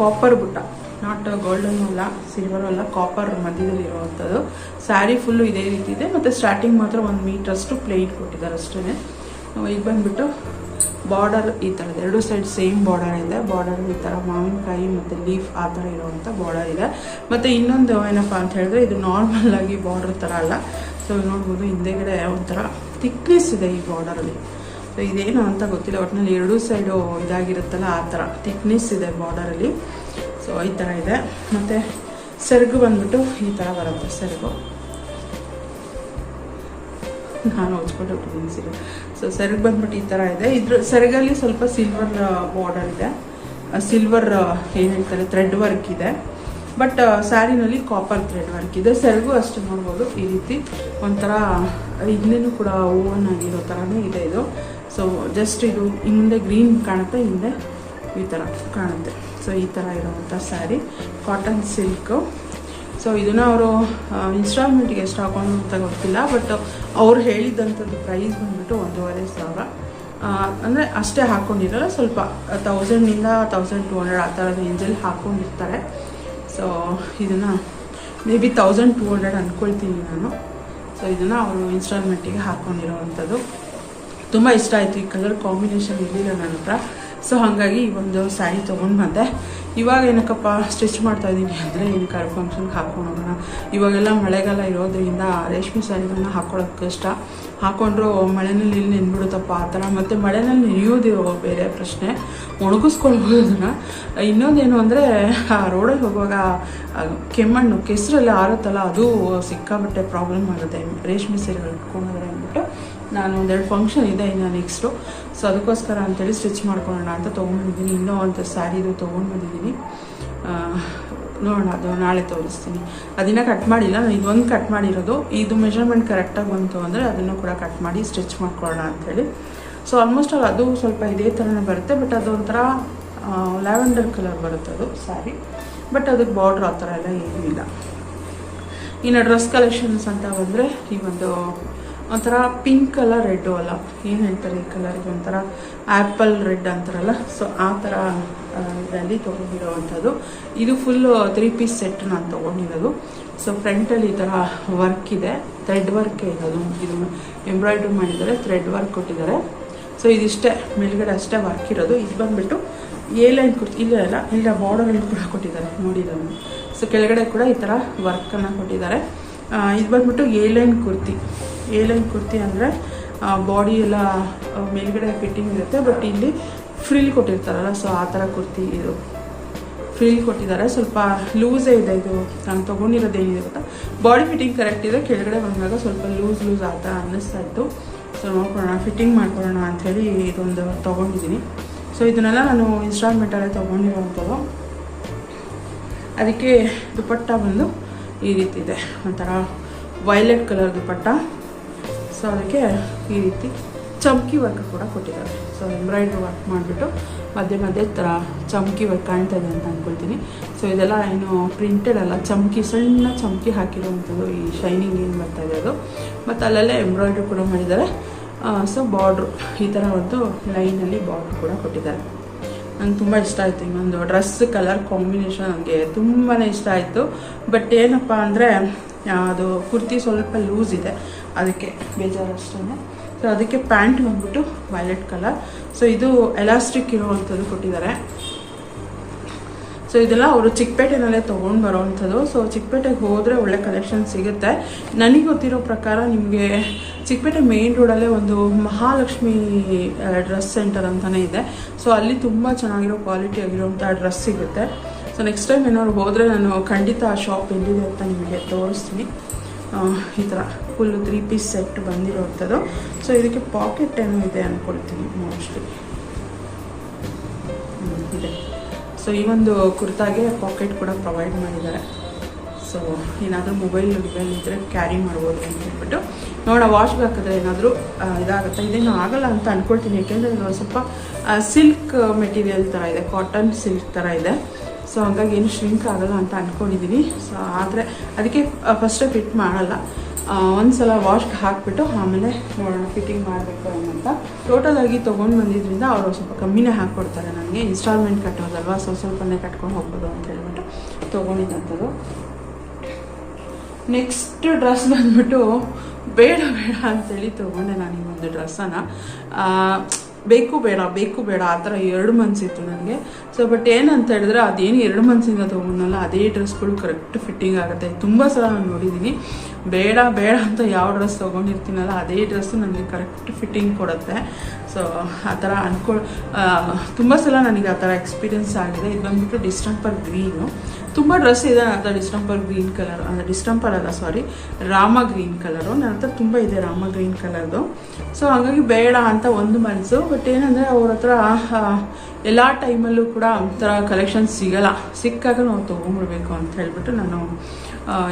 ಕಾಪರ್ ಬುಟ್ಟ. ನಾಟ್ ಗೋಲ್ಡನ್ ಅಲ್ಲ ಸಿಲ್ವರ್ ಅಲ್ಲ ಕಾಪರ್ ಮಧ್ಯದಲ್ಲಿ ಇರುವಂಥದ್ದು. ಸ್ಯಾರಿ ಫುಲ್ಲು ಇದೇ ರೀತಿ ಇದೆ, ಮತ್ತು ಸ್ಟಾರ್ಟಿಂಗ್ ಮಾತ್ರ ಒಂದು ಮೀಟ್ರಷ್ಟು ಪ್ಲೇಟ್ ಕೊಟ್ಟಿದ್ದಾರೆ ಅಷ್ಟೇ ಈಗ ಬಂದುಬಿಟ್ಟು ಬಾರ್ಡರ್ ಈ ಥರದ್ದು ಎರಡು ಸೈಡ್ ಸೇಮ್ ಬಾರ್ಡರ್ ಇದೆ. ಬಾರ್ಡರ್ ಈ ಥರ ಮಾವಿನಕಾಯಿ ಮತ್ತು ಲೀಫ್ ಆ ಥರ ಇರುವಂಥ ಬಾರ್ಡರ್ ಇದೆ. ಮತ್ತು ಇನ್ನೊಂದು ಏನಪ್ಪ ಅಂತ ಹೇಳಿದ್ರೆ, ಇದು ನಾರ್ಮಲ್ ಆಗಿ ಬಾರ್ಡರ್ ಥರ ಅಲ್ಲ. ಸೊ ನೋಡ್ಬೋದು ಹಿಂದೆಗಡೆ ಒಂಥರ ಥಿಕ್ನೆಸ್ ಇದೆ ಈ ಬಾರ್ಡರಲ್ಲಿ ಸೊ ಇದೇನು ಅಂತ ಗೊತ್ತಿಲ್ಲ ಒಟ್ಟಿನಲ್ಲಿ ಎರಡೂ ಸೈಡು ಇದಾಗಿರುತ್ತಲ್ಲ ಆ ಥರ ಥಿಕ್ನೆಸ್ ಇದೆ ಬಾರ್ಡರಲ್ಲಿ ಸೊ ಈ ಥರ ಇದೆ. ಮತ್ತು ಸೆರಗು ಬಂದ್ಬಿಟ್ಟು ಈ ಥರ ಬರುತ್ತೆ, ಸೆರಗು. ನಾನು ಹೊಚ್ಕೊಂಡು ಹೋಗ್ತೀನಿ ಸೀರೆ ಸೊ ಸೆರಗು ಬಂದ್ಬಿಟ್ಟು ಈ ಥರ ಇದೆ. ಇದ್ರ ಸೆರಗಲ್ಲಿ ಸ್ವಲ್ಪ ಸಿಲ್ವರ್ ಬಾರ್ಡರ್ ಇದೆ. ಸಿಲ್ವರ್ ಏನು ಹೇಳ್ತಾರೆ ಥ್ರೆಡ್ ವರ್ಕ್ ಇದೆ. ಬಟ್ ಸ್ಯಾರಿನಲ್ಲಿ ಕಾಪರ್ ಥ್ರೆಡ್ ವರ್ಕ್ ಇದೆ. ಸೆರಗು ಅಷ್ಟು ನೋಡ್ಬೋದು. ಈ ರೀತಿ ಒಂಥರ, ಇನ್ನೇನು ಕೂಡ ಓವನ್ ಆಗಿರೋ ಥರನೇ ಇದೆ ಇದು. ಸೊ ಜಸ್ಟ್ ಇದು ಹಿಂದೆ ಗ್ರೀನ್ ಕಾಣುತ್ತೆ ಹಿಂದೆ ಈ ಥರ ಕಾಣುತ್ತೆ. ಸೊ ಈ ಥರ ಇರೋವಂಥ ಸ್ಯಾರಿ ಕಾಟನ್ ಸಿಲ್ಕು ಸೊ ಇದನ್ನು ಅವರು ಇನ್ಸ್ಟಾಲ್ಮೆಂಟ್ಗೆ ಎಷ್ಟು ಹಾಕೊಂಡು ಅಂತ ಗೊತ್ತಿಲ್ಲ ಬಟ್ ಅವ್ರು ಹೇಳಿದ್ದಂಥದ್ದು ಪ್ರೈಸ್ ಬಂದ್ಬಿಟ್ಟು ಒಂದೂವರೆ ಸಾವಿರ. ಅಂದರೆ ಅಷ್ಟೇ ಹಾಕ್ಕೊಂಡಿರಲ್ಲ ಸ್ವಲ್ಪ ತೌಸಂಡಿಂದ ತೌಸಂಡ್ ಟು ಹಂಡ್ರೆಡ್ ಆ ಥರ ರೇಂಜಲ್ಲಿ ಹಾಕ್ಕೊಂಡಿರ್ತಾರೆ ಸೊ ಇದನ್ನು maybe thousand two hundred ಅಂದ್ಕೊಳ್ತೀನಿ ನಾನು. ಸೊ ಇದನ್ನು ಅವರು ಇನ್ಸ್ಟಾಲ್ಮೆಂಟಿಗೆ ಹಾಕ್ಕೊಂಡಿರೋವಂಥದ್ದು ತುಂಬ ಇಷ್ಟ ಆಯಿತು ಈ ಕಲರ್ ಕಾಂಬಿನೇಷನ್ ಇರಲಿಲ್ಲ ನನ್ನ ಹತ್ರ. ಸೊ ಹಾಗಾಗಿ ಈ ಒಂದು ಸ್ಯಾರಿ ತೊಗೊಂಡು ಬಂದೆ ಇವಾಗ ಏನಕ್ಕಪ್ಪ ಸ್ಟಿಚ್ ಮಾಡ್ತಾ ಇದ್ದೀನಿ ಅಂದರೆ ಏನು ಕರ್ ಫಂಕ್ಷನ್ಗೆ ಹಾಕೊಂಡು ಹೋಗೋಣ. ಇವಾಗೆಲ್ಲ ಮಳೆಗಾಲ ಇರೋದ್ರಿಂದ ರೇಷ್ಮೆ ಸ್ಯಾರಿಗಳನ್ನ ಹಾಕೊಳ್ಳೋದು ಕಷ್ಟ ಹಾಕ್ಕೊಂಡ್ರು ಮಳೆನಲ್ಲಿ ಇಲ್ಲಿ ನೆನ್ಬಿಡುತ್ತಪ್ಪ ಆ ಥರ. ಮತ್ತು ಮಳೆನಲ್ಲಿ ನೆನೆಯೋದಿರೋ ಬೇರೆ ಪ್ರಶ್ನೆ. ಒಣಗಿಸ್ಕೊಳ್ಬೋದನ್ನ ಇನ್ನೊಂದೇನು ಅಂದರೆ, ಆ ರೋಡಲ್ಲಿ ಹೋಗುವಾಗ ಕೆಮ್ಮಣ್ಣು ಕೆಸರಲ್ಲಿ ಆರುತ್ತಲ್ಲ, ಅದು ಸಿಕ್ಕಾಬಟ್ಟೆ ಪ್ರಾಬ್ಲಮ್ ಆಗುತ್ತೆ. ರೇಷ್ಮೆ ಸೀರೆಗಳು ಇಟ್ಕೊಂಡ್ರೆ ಅಂದ್ಬಿಟ್ಟು. ನಾನು ಒಂದೆರಡು ಫಂಕ್ಷನ್ ಇದೆ ಇನ್ನು ನೆಕ್ಸ್ಟು ಸೊ ಅದಕ್ಕೋಸ್ಕರ ಅಂತೇಳಿ ಸ್ಟಿಚ್ ಮಾಡ್ಕೊಳ್ಳೋಣ ಅಂತ ತೊಗೊಂಡಿದ್ದೀನಿ ಇನ್ನೂ ಒಂದು ಸ್ಯಾರಿದು ತೊಗೊಂಡು ಬಂದಿದ್ದೀನಿ ನೋಡೋಣ, ಅದು ನಾಳೆ ತೋರಿಸ್ತೀನಿ. ಅದನ್ನ ಕಟ್ ಮಾಡಿಲ್ಲ ನಾನು ಇದೊಂದು ಕಟ್ ಮಾಡಿರೋದು. ಇದು ಮೆಷರ್ಮೆಂಟ್ ಕರೆಕ್ಟಾಗಿ ಬಂತು ಅಂದರೆ ಅದನ್ನು ಕೂಡ ಕಟ್ ಮಾಡಿ ಸ್ಟಿಚ್ ಮಾಡ್ಕೊಳ್ಳೋಣ ಅಂಥೇಳಿ ಸೊ ಆಲ್ಮೋಸ್ಟ್ ಆಲ್ ಅದು ಸ್ವಲ್ಪ ಇದೇ ಥರನೇ ಬರುತ್ತೆ ಬಟ್ ಅದು ಒಂಥರ ಲ್ಯಾವೆಂಡರ್ ಕಲರ್ ಬರುತ್ತೆ ಅದು ಸ್ಯಾರಿ ಬಟ್ ಅದಕ್ಕೆ ಬಾರ್ಡ್ರ್ ಆ ಥರ ಎಲ್ಲ ಏನೂ ಇಲ್ಲ. ಇನ್ನು ಡ್ರೆಸ್ ಕಲೆಕ್ಷನ್ಸ್ ಅಂತ ಬಂದರೆ ಈ ಒಂದು ಒಂಥರ ಪಿಂಕ್ ಅಲ್ಲ ರೆಡ್ಡು ಅಲ್ಲ. ಏನು ಹೇಳ್ತಾರೆ ಈ ಕಲರ್ಗೆ ಒಂಥರ ಆ್ಯಪಲ್ ರೆಡ್ ಅಂತಾರಲ್ಲ? ಸೊ ಆ ಥರ ಇದರಲ್ಲಿ ತೊಗೊಂಡಿರೋವಂಥದ್ದು. ಇದು ಫುಲ್ಲು ತ್ರೀ ಪೀಸ್ ಸೆಟ್ ನಾನು ತೊಗೊಂಡಿರೋದು. ಸೊ ಫ್ರಂಟಲ್ಲಿ ಈ ಥರ ವರ್ಕ್ ಇದೆ. ಥ್ರೆಡ್ ವರ್ಕ್ ಇರೋದು ಇದು ಎಂಬ್ರಾಯ್ಡ್ರಿ ಮಾಡಿದ್ದಾರೆ. ಥ್ರೆಡ್ ವರ್ಕ್ ಕೊಟ್ಟಿದ್ದಾರೆ. ಸೊ ಇದಿಷ್ಟೇ. ಮೇಲ್ಗಡೆ ಅಷ್ಟೇ ವರ್ಕ್ ಇರೋದು. ಇದು ಬಂದುಬಿಟ್ಟು ಎ ಲೈನ್ ಕುರ್ತಿ ಇಲ್ಲ ಇಲ್ಲ ಇಲ್ಲ ಬಾರ್ಡರಲ್ಲಿ ಕೂಡ ಕೊಟ್ಟಿದ್ದಾರೆ. ನೋಡಿದ್ದನ್ನು ಸೊ ಕೆಳಗಡೆ ಕೂಡ ಈ ಥರ ವರ್ಕನ್ನು ಕೊಟ್ಟಿದ್ದಾರೆ. ಇದು ಬಂದ್ಬಿಟ್ಟು A line kurti. A line kurti ಅಂದರೆ ಬಾಡಿ ಎಲ್ಲ ಮೇಲ್ಗಡೆ ಫಿಟ್ಟಿಂಗ್ ಇರುತ್ತೆ ಬಟ್ ಇಲ್ಲಿ ಫ್ರಿಲ್ ಕೊಟ್ಟಿರ್ತಾರಲ್ಲ ಸೊ ಆ ಥರ ಕುರ್ತಿ ಇದು. ಫ್ರಿಲ್ ಕೊಟ್ಟಿದ್ದಾರೆ. ಸ್ವಲ್ಪ ಲೂಸೇ ಇದೆ ಇದು. ನಾನು ತೊಗೊಂಡಿರೋದೇನಿದೆ ಗೊತ್ತಾ? ಬಾಡಿ ಫಿಟ್ಟಿಂಗ್ ಕರೆಕ್ಟ್ ಇದೆ. ಕೆಳಗಡೆ ಬಂದಾಗ ಸ್ವಲ್ಪ ಲೂಸ್ ಲೂಸ್ ಆ ಥರ ಅನ್ನಿಸ್ತಾ ಇತ್ತು. ಸೊ ನೋಡ್ಕೊಳ್ಳೋಣ ಫಿಟ್ಟಿಂಗ್ ಮಾಡ್ಕೊಳ್ಳೋಣ ಅಂಥೇಳಿ ಇದೊಂದು ತೊಗೊಂಡಿದ್ದೀನಿ. ಸೊ ಇದನ್ನೆಲ್ಲ ನಾನು ಇನ್ಸ್ಟಾಲ್ಮೆಂಟಲ್ಲೇ ತೊಗೊಂಡಿರೋವಂಥದ್ದು ಅದಕ್ಕೆ ದುಪಟ್ಟ ಬಂದು ಈ ರೀತಿ ಇದೆ. ಒಂಥರ ವೈಲೆಟ್ ಕಲರ್ ದುಪಟ್ಟ. ಸೊ ಅದಕ್ಕೆ ಈ ರೀತಿ ಚಮಕಿ ವರ್ಕ್ ಕೂಡ ಕೊಟ್ಟಿದ್ದಾರೆ. ಸೊ ಎಂಬ್ರಾಯ್ಡ್ರಿ ವರ್ಕ್ ಮಾಡಿಬಿಟ್ಟು ಮಧ್ಯೆ ಮಧ್ಯೆ ಥರ ಚಮಕಿ ವರ್ಕ್ ಕಾಣ್ತಾ ಇದೆ ಅಂತ ಅಂದ್ಕೊಳ್ತೀನಿ ಸೊ ಇದೆಲ್ಲ ಏನು ಪ್ರಿಂಟೆಡ್ ಅಲ್ಲ ಚಮಕಿ ಸಣ್ಣ ಚಮಕಿ ಹಾಕಿರುವಂಥದ್ದು ಈ ಶೈನಿಂಗ್ ಏನು ಬರ್ತಾ ಇದೆ ಅದು. ಮತ್ತು ಅಲ್ಲಲ್ಲೇ ಎಂಬ್ರಾಯ್ಡ್ರಿ ಕೂಡ ಮಾಡಿದ್ದಾರೆ. ಸೊ ಬಾರ್ಡ್ರು ಈ ಥರ ಒಂದು ಲೈನಲ್ಲಿ ಬಾರ್ಡ್ರ್ ಕೂಡ ಕೊಟ್ಟಿದ್ದಾರೆ. ನಂಗೆ ತುಂಬ ಇಷ್ಟ ಆಯಿತು. ಇನ್ನೊಂದು ಡ್ರೆಸ್, ಕಲರ್ ಕಾಂಬಿನೇಷನ್ ನನಗೆ ತುಂಬಾ ಇಷ್ಟ ಆಯಿತು. ಬಟ್ ಏನಪ್ಪ ಅಂದರೆ ಅದು ಕುರ್ತಿ ಸ್ವಲ್ಪ ಲೂಸ್ ಇದೆ. ಅದಕ್ಕೆ ಬೇಜಾರು ಅಷ್ಟೇ ಸೊ ಅದಕ್ಕೆ ಪ್ಯಾಂಟ್ ಬಂದ್ಬಿಟ್ಟು ವೈಲೆಟ್ ಕಲರ್ ಸೊ ಇದು ಎಲಾಸ್ಟಿಕ್ ಇರುವಂಥದ್ದು ಕೊಟ್ಟಿದ್ದಾರೆ. ಸೊ ಇದೆಲ್ಲ ಅವರು ಚಿಕ್ಕಪೇಟೆನಲ್ಲೇ ತೊಗೊಂಡು ಬರೋವಂಥದ್ದು ಸೊ ಚಿಕ್ಕಪೇಟೆಗೆ ಹೋದರೆ ಒಳ್ಳೆ ಕಲೆಕ್ಷನ್ ಸಿಗುತ್ತೆ. ನನಗೆ ಗೊತ್ತಿರೋ ಪ್ರಕಾರ ನಿಮಗೆ ಚಿಕ್ಕಪೇಟೆ ಮೇನ್ ರೋಡಲ್ಲೇ ಒಂದು ಮಹಾಲಕ್ಷ್ಮಿ ಡ್ರೆಸ್ ಸೆಂಟರ್ ಅಂತಲೇ ಇದೆ. ಸೊ ಅಲ್ಲಿ ತುಂಬ ಚೆನ್ನಾಗಿರೋ ಕ್ವಾಲಿಟಿ ಆಗಿರೋಂಥ ಡ್ರೆಸ್ ಸಿಗುತ್ತೆ. ಸೊ ನೆಕ್ಸ್ಟ್ ಟೈಮ್ ಏನಾದ್ರು ಹೋದರೆ ನಾನು ಖಂಡಿತ ಆ ಶಾಪ್ ಎಲ್ಲಿದೆ ಅಂತ ನಿಮಗೆ ತೋರಿಸ್ತೀನಿ. ಈ ಥರ ಫುಲ್ಲು ತ್ರೀ ಪೀಸ್ ಸೆಟ್ ಬಂದಿರೋವಂಥದ್ದು. ಸೊ ಇದಕ್ಕೆ ಪಾಕೆಟ್ ಏನೋ ಇದೆ ಅಂದ್ಕೊಳ್ತೀನಿ ಮೋಸ್ಟ್ಲಿ ಇದೆ. ಸೊ ಈ ಒಂದು ಕುರ್ತಾಗೆ ಪಾಕೆಟ್ ಕೂಡ ಪ್ರೊವೈಡ್ ಮಾಡಿದ್ದಾರೆ. ಸೊ ಏನಾದರೂ ಮೊಬೈಲ್ ಮೊಬೈಲ್ ಇದ್ದರೆ ಕ್ಯಾರಿ ಮಾಡ್ಬೋದು ಅಂತ ಹೇಳ್ಬಿಟ್ಟು. ನೋಡ ವಾಶ್ಗೆ ಹಾಕಿದ್ರೆ ಏನಾದರೂ ಇದಾಗುತ್ತೆ? ಇದೇನು ಆಗಲ್ಲ ಅಂತ ಅಂದ್ಕೊಳ್ತೀನಿ ಯಾಕೆಂದರೆ ಇದು ಸ್ವಲ್ಪ ಸಿಲ್ಕ್ ಮೆಟೀರಿಯಲ್ ಥರ ಇದೆ ಕಾಟನ್ ಸಿಲ್ಕ್ ಥರ ಇದೆ. ಸೊ ಹಂಗಾಗಿ ಏನು ಶ್ರಿಂಕ್ ಆಗಲ್ಲ ಅಂತ ಅಂದ್ಕೊಂಡಿದ್ದೀನಿ ಸೊ ಆದರೆ ಅದಕ್ಕೆ ಫಸ್ಟೇ ಫಿಟ್ ಮಾಡಲ್ಲ. ಒಂದು ಸಲ ವಾಶ್ಗೆ ಹಾಕಿಬಿಟ್ಟು ಆಮೇಲೆ ಫಿಟ್ಟಿಂಗ್ ಮಾಡಬೇಕು ಅಂತ ಟೋಟಲ್ ಆಗಿ ತೊಗೊಂಡು ಬಂದಿದ್ದರಿಂದ ಅವರು ಸ್ವಲ್ಪ ಕಮ್ಮಿನೇ ಹಾಕ್ಕೊಡ್ತಾರೆ ನನಗೆ ಇನ್ಸ್ಟಾಲ್ಮೆಂಟ್ ಕಟ್ಟೋದಲ್ವಾ ಸ್ವಲ್ಪ ಸ್ವಲ್ಪನೇ ಕಟ್ಕೊಂಡು ಹೋಗ್ಬೋದು ಅಂತ ಹೇಳ್ಬಿಟ್ಟು ತೊಗೊಂಡಿದ್ದಂಥದ್ದು. ನೆಕ್ಸ್ಟ್ ಡ್ರೆಸ್ ಬಂದ್ಬಿಟ್ಟು ಬೇಡ ಬೇಡ ಅಂತೇಳಿ ತೊಗೊಂಡೆ ನಾನು ಈ ಒಂದು ಡ್ರೆಸ್ಸನ್ನು ಬೇಕು, ಬೇಡ ಬೇಕು, ಬೇಡ, ಆ ಥರ ಎರಡು ಮನಸ್ಸಿತ್ತು ನನಗೆ. ಸೊ ಬಟ್ ಏನಂತ ಹೇಳಿದ್ರೆ ಅದೇನು ಎರಡು ಮನ್ಸಿಂದ ತೊಗೊಂಡಲ್ಲ ಅದೇ ಡ್ರೆಸ್ಗಳು ಕರೆಕ್ಟ್ ಫಿಟ್ಟಿಂಗ್ ಆಗುತ್ತೆ. ತುಂಬ ಸಲ ನಾನು ನೋಡಿದ್ದೀನಿ ಬೇಡ ಬೇಡ ಅಂತ ಯಾವ ಡ್ರೆಸ್ ತೊಗೊಂಡಿರ್ತೀನಲ್ಲ, ಅದೇ ಡ್ರೆಸ್ಸು ನನಗೆ ಕರೆಕ್ಟ್ ಫಿಟ್ಟಿಂಗ್ ಕೊಡುತ್ತೆ. ಸೊ ಆ ಥರ ಅನ್ಕೊ ತುಂಬ ಸಲ ನನಗೆ ಆ ಥರ ಎಕ್ಸ್ಪೀರಿಯನ್ಸ್ ಆಗಿದೆ. ಇದು ಬಂದುಬಿಟ್ಟು ಡಿಸ್ಟಂಪರ್ ಗ್ರೀನು ತುಂಬ ಡ್ರೆಸ್ ಇದೆ ನನ್ನ ಡಿಸ್ಟಂಪರ್ ಗ್ರೀನ್ ಕಲರ್ ಅಂದರೆ ಡಿಸ್ಟಂಪರ್ ಅಲ್ಲ ಸಾರಿ ರಾಮ ಗ್ರೀನ್ ಕಲರು ನನ್ನ ಹತ್ರ ತುಂಬ ಇದೆ ರಾಮ ಗ್ರೀನ್ ಕಲರ್ದು ಸೊ ಹಾಗಾಗಿ ಬೇಡ ಅಂತ ಒಂದು ಮನಸ್ಸು ಬಟ್ ಏನಂದರೆ ಅವ್ರ ಹತ್ರ ಎಲ್ಲ ಟೈಮಲ್ಲೂ ಕೂಡ ಒಂಥರ ಕಲೆಕ್ಷನ್ ಸಿಗಲ್ಲ. ಸಿಕ್ಕಾಗ ನಾವು ತೊಗೊಂಡ್ಬಿಡ್ಬೇಕು ಅಂತ ಹೇಳ್ಬಿಟ್ಟು ನಾನು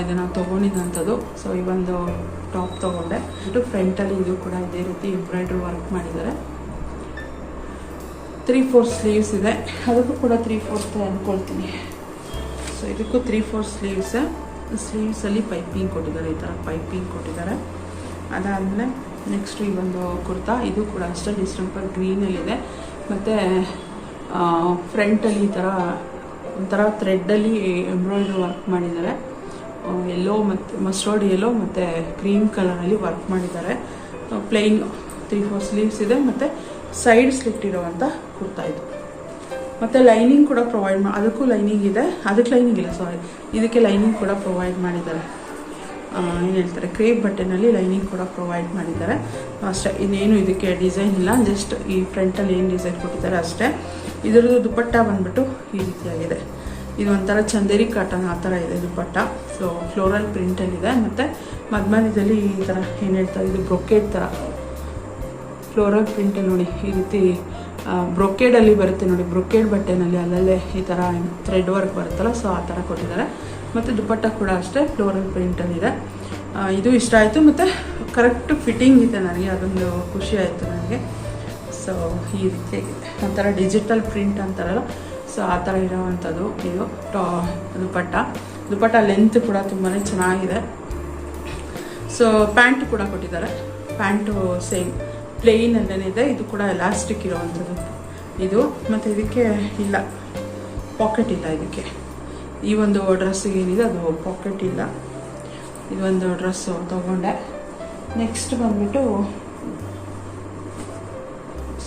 ಇದನ್ನು ತೊಗೊಂಡಿದ್ದಂಥದ್ದು. ಸೊ ಈ ಒಂದು ಟಾಪ್ ತೊಗೊಂಡೆ. ಬಿಟ್ಟು ಫ್ರಂಟಲ್ಲಿ ಇದು ಕೂಡ ಇದೇ ರೀತಿ ಎಂಬ್ರಾಯ್ಡ್ರಿ ವರ್ಕ್ ಮಾಡಿದ್ದಾರೆ. ತ್ರೀ ಫೋರ್ ಸ್ಲೀವ್ಸ್ ಇದೆ. ಅದಕ್ಕೂ ಕೂಡ ತ್ರೀ ಫೋರ್ತ್ ಅಂದ್ಕೊಳ್ತೀನಿ ಸೊ ಇದಕ್ಕೂ ತ್ರೀ ಫೋರ್ ಸ್ಲೀವ್ಸ್ ಸ್ಲೀವ್ಸಲ್ಲಿ ಪೈಪಿಂಗ್ ಕೊಟ್ಟಿದ್ದಾರೆ, ಈ ಥರ ಪೈಪಿಂಗ್ ಕೊಟ್ಟಿದ್ದಾರೆ. ಅದಾದಮೇಲೆ ನೆಕ್ಸ್ಟ್ ಈ ಒಂದು ಕುರ್ತಾ, ಇದು ಕೂಡ ಅಷ್ಟೇ ಡಿಸ್ಟಂಪರ್ ಗ್ರೀನಲ್ಲಿದೆ ಮತ್ತು ಫ್ರಂಟಲ್ಲಿ ಈ ಥರ ಒಂಥರ ಥ್ರೆಡ್ಡಲ್ಲಿ ಎಂಬ್ರಾಯ್ಡ್ರಿ ವರ್ಕ್ ಮಾಡಿದ್ದಾರೆ. ಎಲ್ಲೋ ಮತ್ತು ಮಸ್ಟರ್ಡ್ ಎಲ್ಲೋ ಮತ್ತು ಕ್ರೀಮ್ ಕಲರಲ್ಲಿ ವರ್ಕ್ ಮಾಡಿದ್ದಾರೆ. ಪ್ಲೇನ್ ತ್ರೀ ಫೋರ್ ಸ್ಲೀವ್ಸ್ ಇದೆ ಮತ್ತು ಸೈಡ್ ಸ್ಲಿಟ್ ಇರೋವಂಥ ಕುರ್ತಾ ಇದು. ಮತ್ತು ಲೈನಿಂಗ್ ಕೂಡ ಪ್ರೊವೈಡ್ ಮಾ, ಅದಕ್ಕೂ ಲೈನಿಂಗ್ ಇದೆ. ಅದಕ್ಕೆ ಲೈನಿಂಗ್ ಇಲ್ಲ ಸಾರಿ ಇದಕ್ಕೆ ಲೈನಿಂಗ್ ಕೂಡ ಪ್ರೊವೈಡ್ ಮಾಡಿದ್ದಾರೆ. ಏನು ಹೇಳ್ತಾರೆ ಕ್ರೇಪ್ ಬಟ್ಟೆನಲ್ಲಿ ಲೈನಿಂಗ್ ಕೂಡ ಪ್ರೊವೈಡ್ ಮಾಡಿದ್ದಾರೆ. ಅಷ್ಟೇ, ಇನ್ನೇನು ಇದಕ್ಕೆ ಡಿಸೈನ್ ಇಲ್ಲ ಜಸ್ಟ್ ಈ ಫ್ರಂಟಲ್ಲಿ ಏನು ಡಿಸೈನ್ ಕೊಟ್ಟಿದ್ದಾರೆ ಅಷ್ಟೇ. ಇದರದ್ದು ದುಪ್ಪಟ್ಟ ಬಂದ್ಬಿಟ್ಟು ಈ ರೀತಿಯಾಗಿದೆ. ಇದು ಒಂಥರ ಚಂದೇರಿ ಕಾಟನ್ ಆ ಥರ ಇದೆ ದುಪ್ಪಟ್ಟ ಸೊ ಫ್ಲೋರಲ್ ಪ್ರಿಂಟಲ್ಲಿದೆ ಮತ್ತು ಮಧ್ಯಮಧ್ಯದಲ್ಲಿ ಈ ಥರ ಏನು ಹೇಳ್ತಾರೆ, ಇದು ಬ್ರೊಕೇಡ್ ಥರ. ಫ್ಲೋರಲ್ ಪ್ರಿಂಟಲ್ಲಿ ನೋಡಿ, ಈ ರೀತಿ ಬ್ರೊಕೇಡಲ್ಲಿ ಬರುತ್ತೆ ನೋಡಿ. ಬ್ರೊಕೇಡ್ ಬಟ್ಟೆನಲ್ಲಿ ಅಲ್ಲಲ್ಲೇ ಈ ಥರ ಥ್ರೆಡ್ ವರ್ಕ್ ಬರುತ್ತಲ್ಲ ಸೊ ಆ ಥರ ಕೊಟ್ಟಿದ್ದಾರೆ. ಮತ್ತು ದುಪ್ಪಟ್ಟ ಕೂಡ ಅಷ್ಟೇ ಫ್ಲೋರಲ್ ಪ್ರಿಂಟಲ್ಲಿದೆ ಇದು. ಇಷ್ಟ ಆಯಿತು. ಮತ್ತು ಕರೆಕ್ಟ್ ಫಿಟ್ಟಿಂಗ್ ಇದೆ ನನಗೆ. ಅದೊಂದು ಖುಷಿ ಆಯಿತು ನನಗೆ. ಸೊ ಈ ರೀತಿ ಒಂಥರ ಡಿಜಿಟಲ್ ಪ್ರಿಂಟ್ ಅಂತಾರಲ್ಲ? ಸೊ ಆ ಥರ ಇರೋವಂಥದ್ದು. ಇದು ಟಾ, ದುಪಟ್ಟ. ದುಪಟ್ಟ ಲೆಂತ್ ಕೂಡ ತುಂಬಾ ಚೆನ್ನಾಗಿದೆ. ಸೊ ಪ್ಯಾಂಟ್ ಕೂಡ ಕೊಟ್ಟಿದ್ದಾರೆ. ಪ್ಯಾಂಟು ಸೇಮ್ ಪ್ಲೇನ್ ಅಲ್ಲೇನಿದೆ, ಇದು ಕೂಡ ಎಲಾಸ್ಟಿಕ್ ಇರೋವಂಥದ್ದು. ಇದು, ಮತ್ತು ಇದಕ್ಕೆ ಇಲ್ಲ. ಪಾಕೆಟ್ ಇಲ್ಲ ಇದಕ್ಕೆ. ಈ ಒಂದು ಡ್ರೆಸ್ಸಿಗೆ ಏನಿದೆ, ಅದು ಪಾಕೆಟ್ ಇಲ್ಲ. ಇದೊಂದು ಡ್ರೆಸ್ಸು ತೊಗೊಂಡೆ. ನೆಕ್ಸ್ಟ್ ಬಂದ್ಬಿಟ್ಟು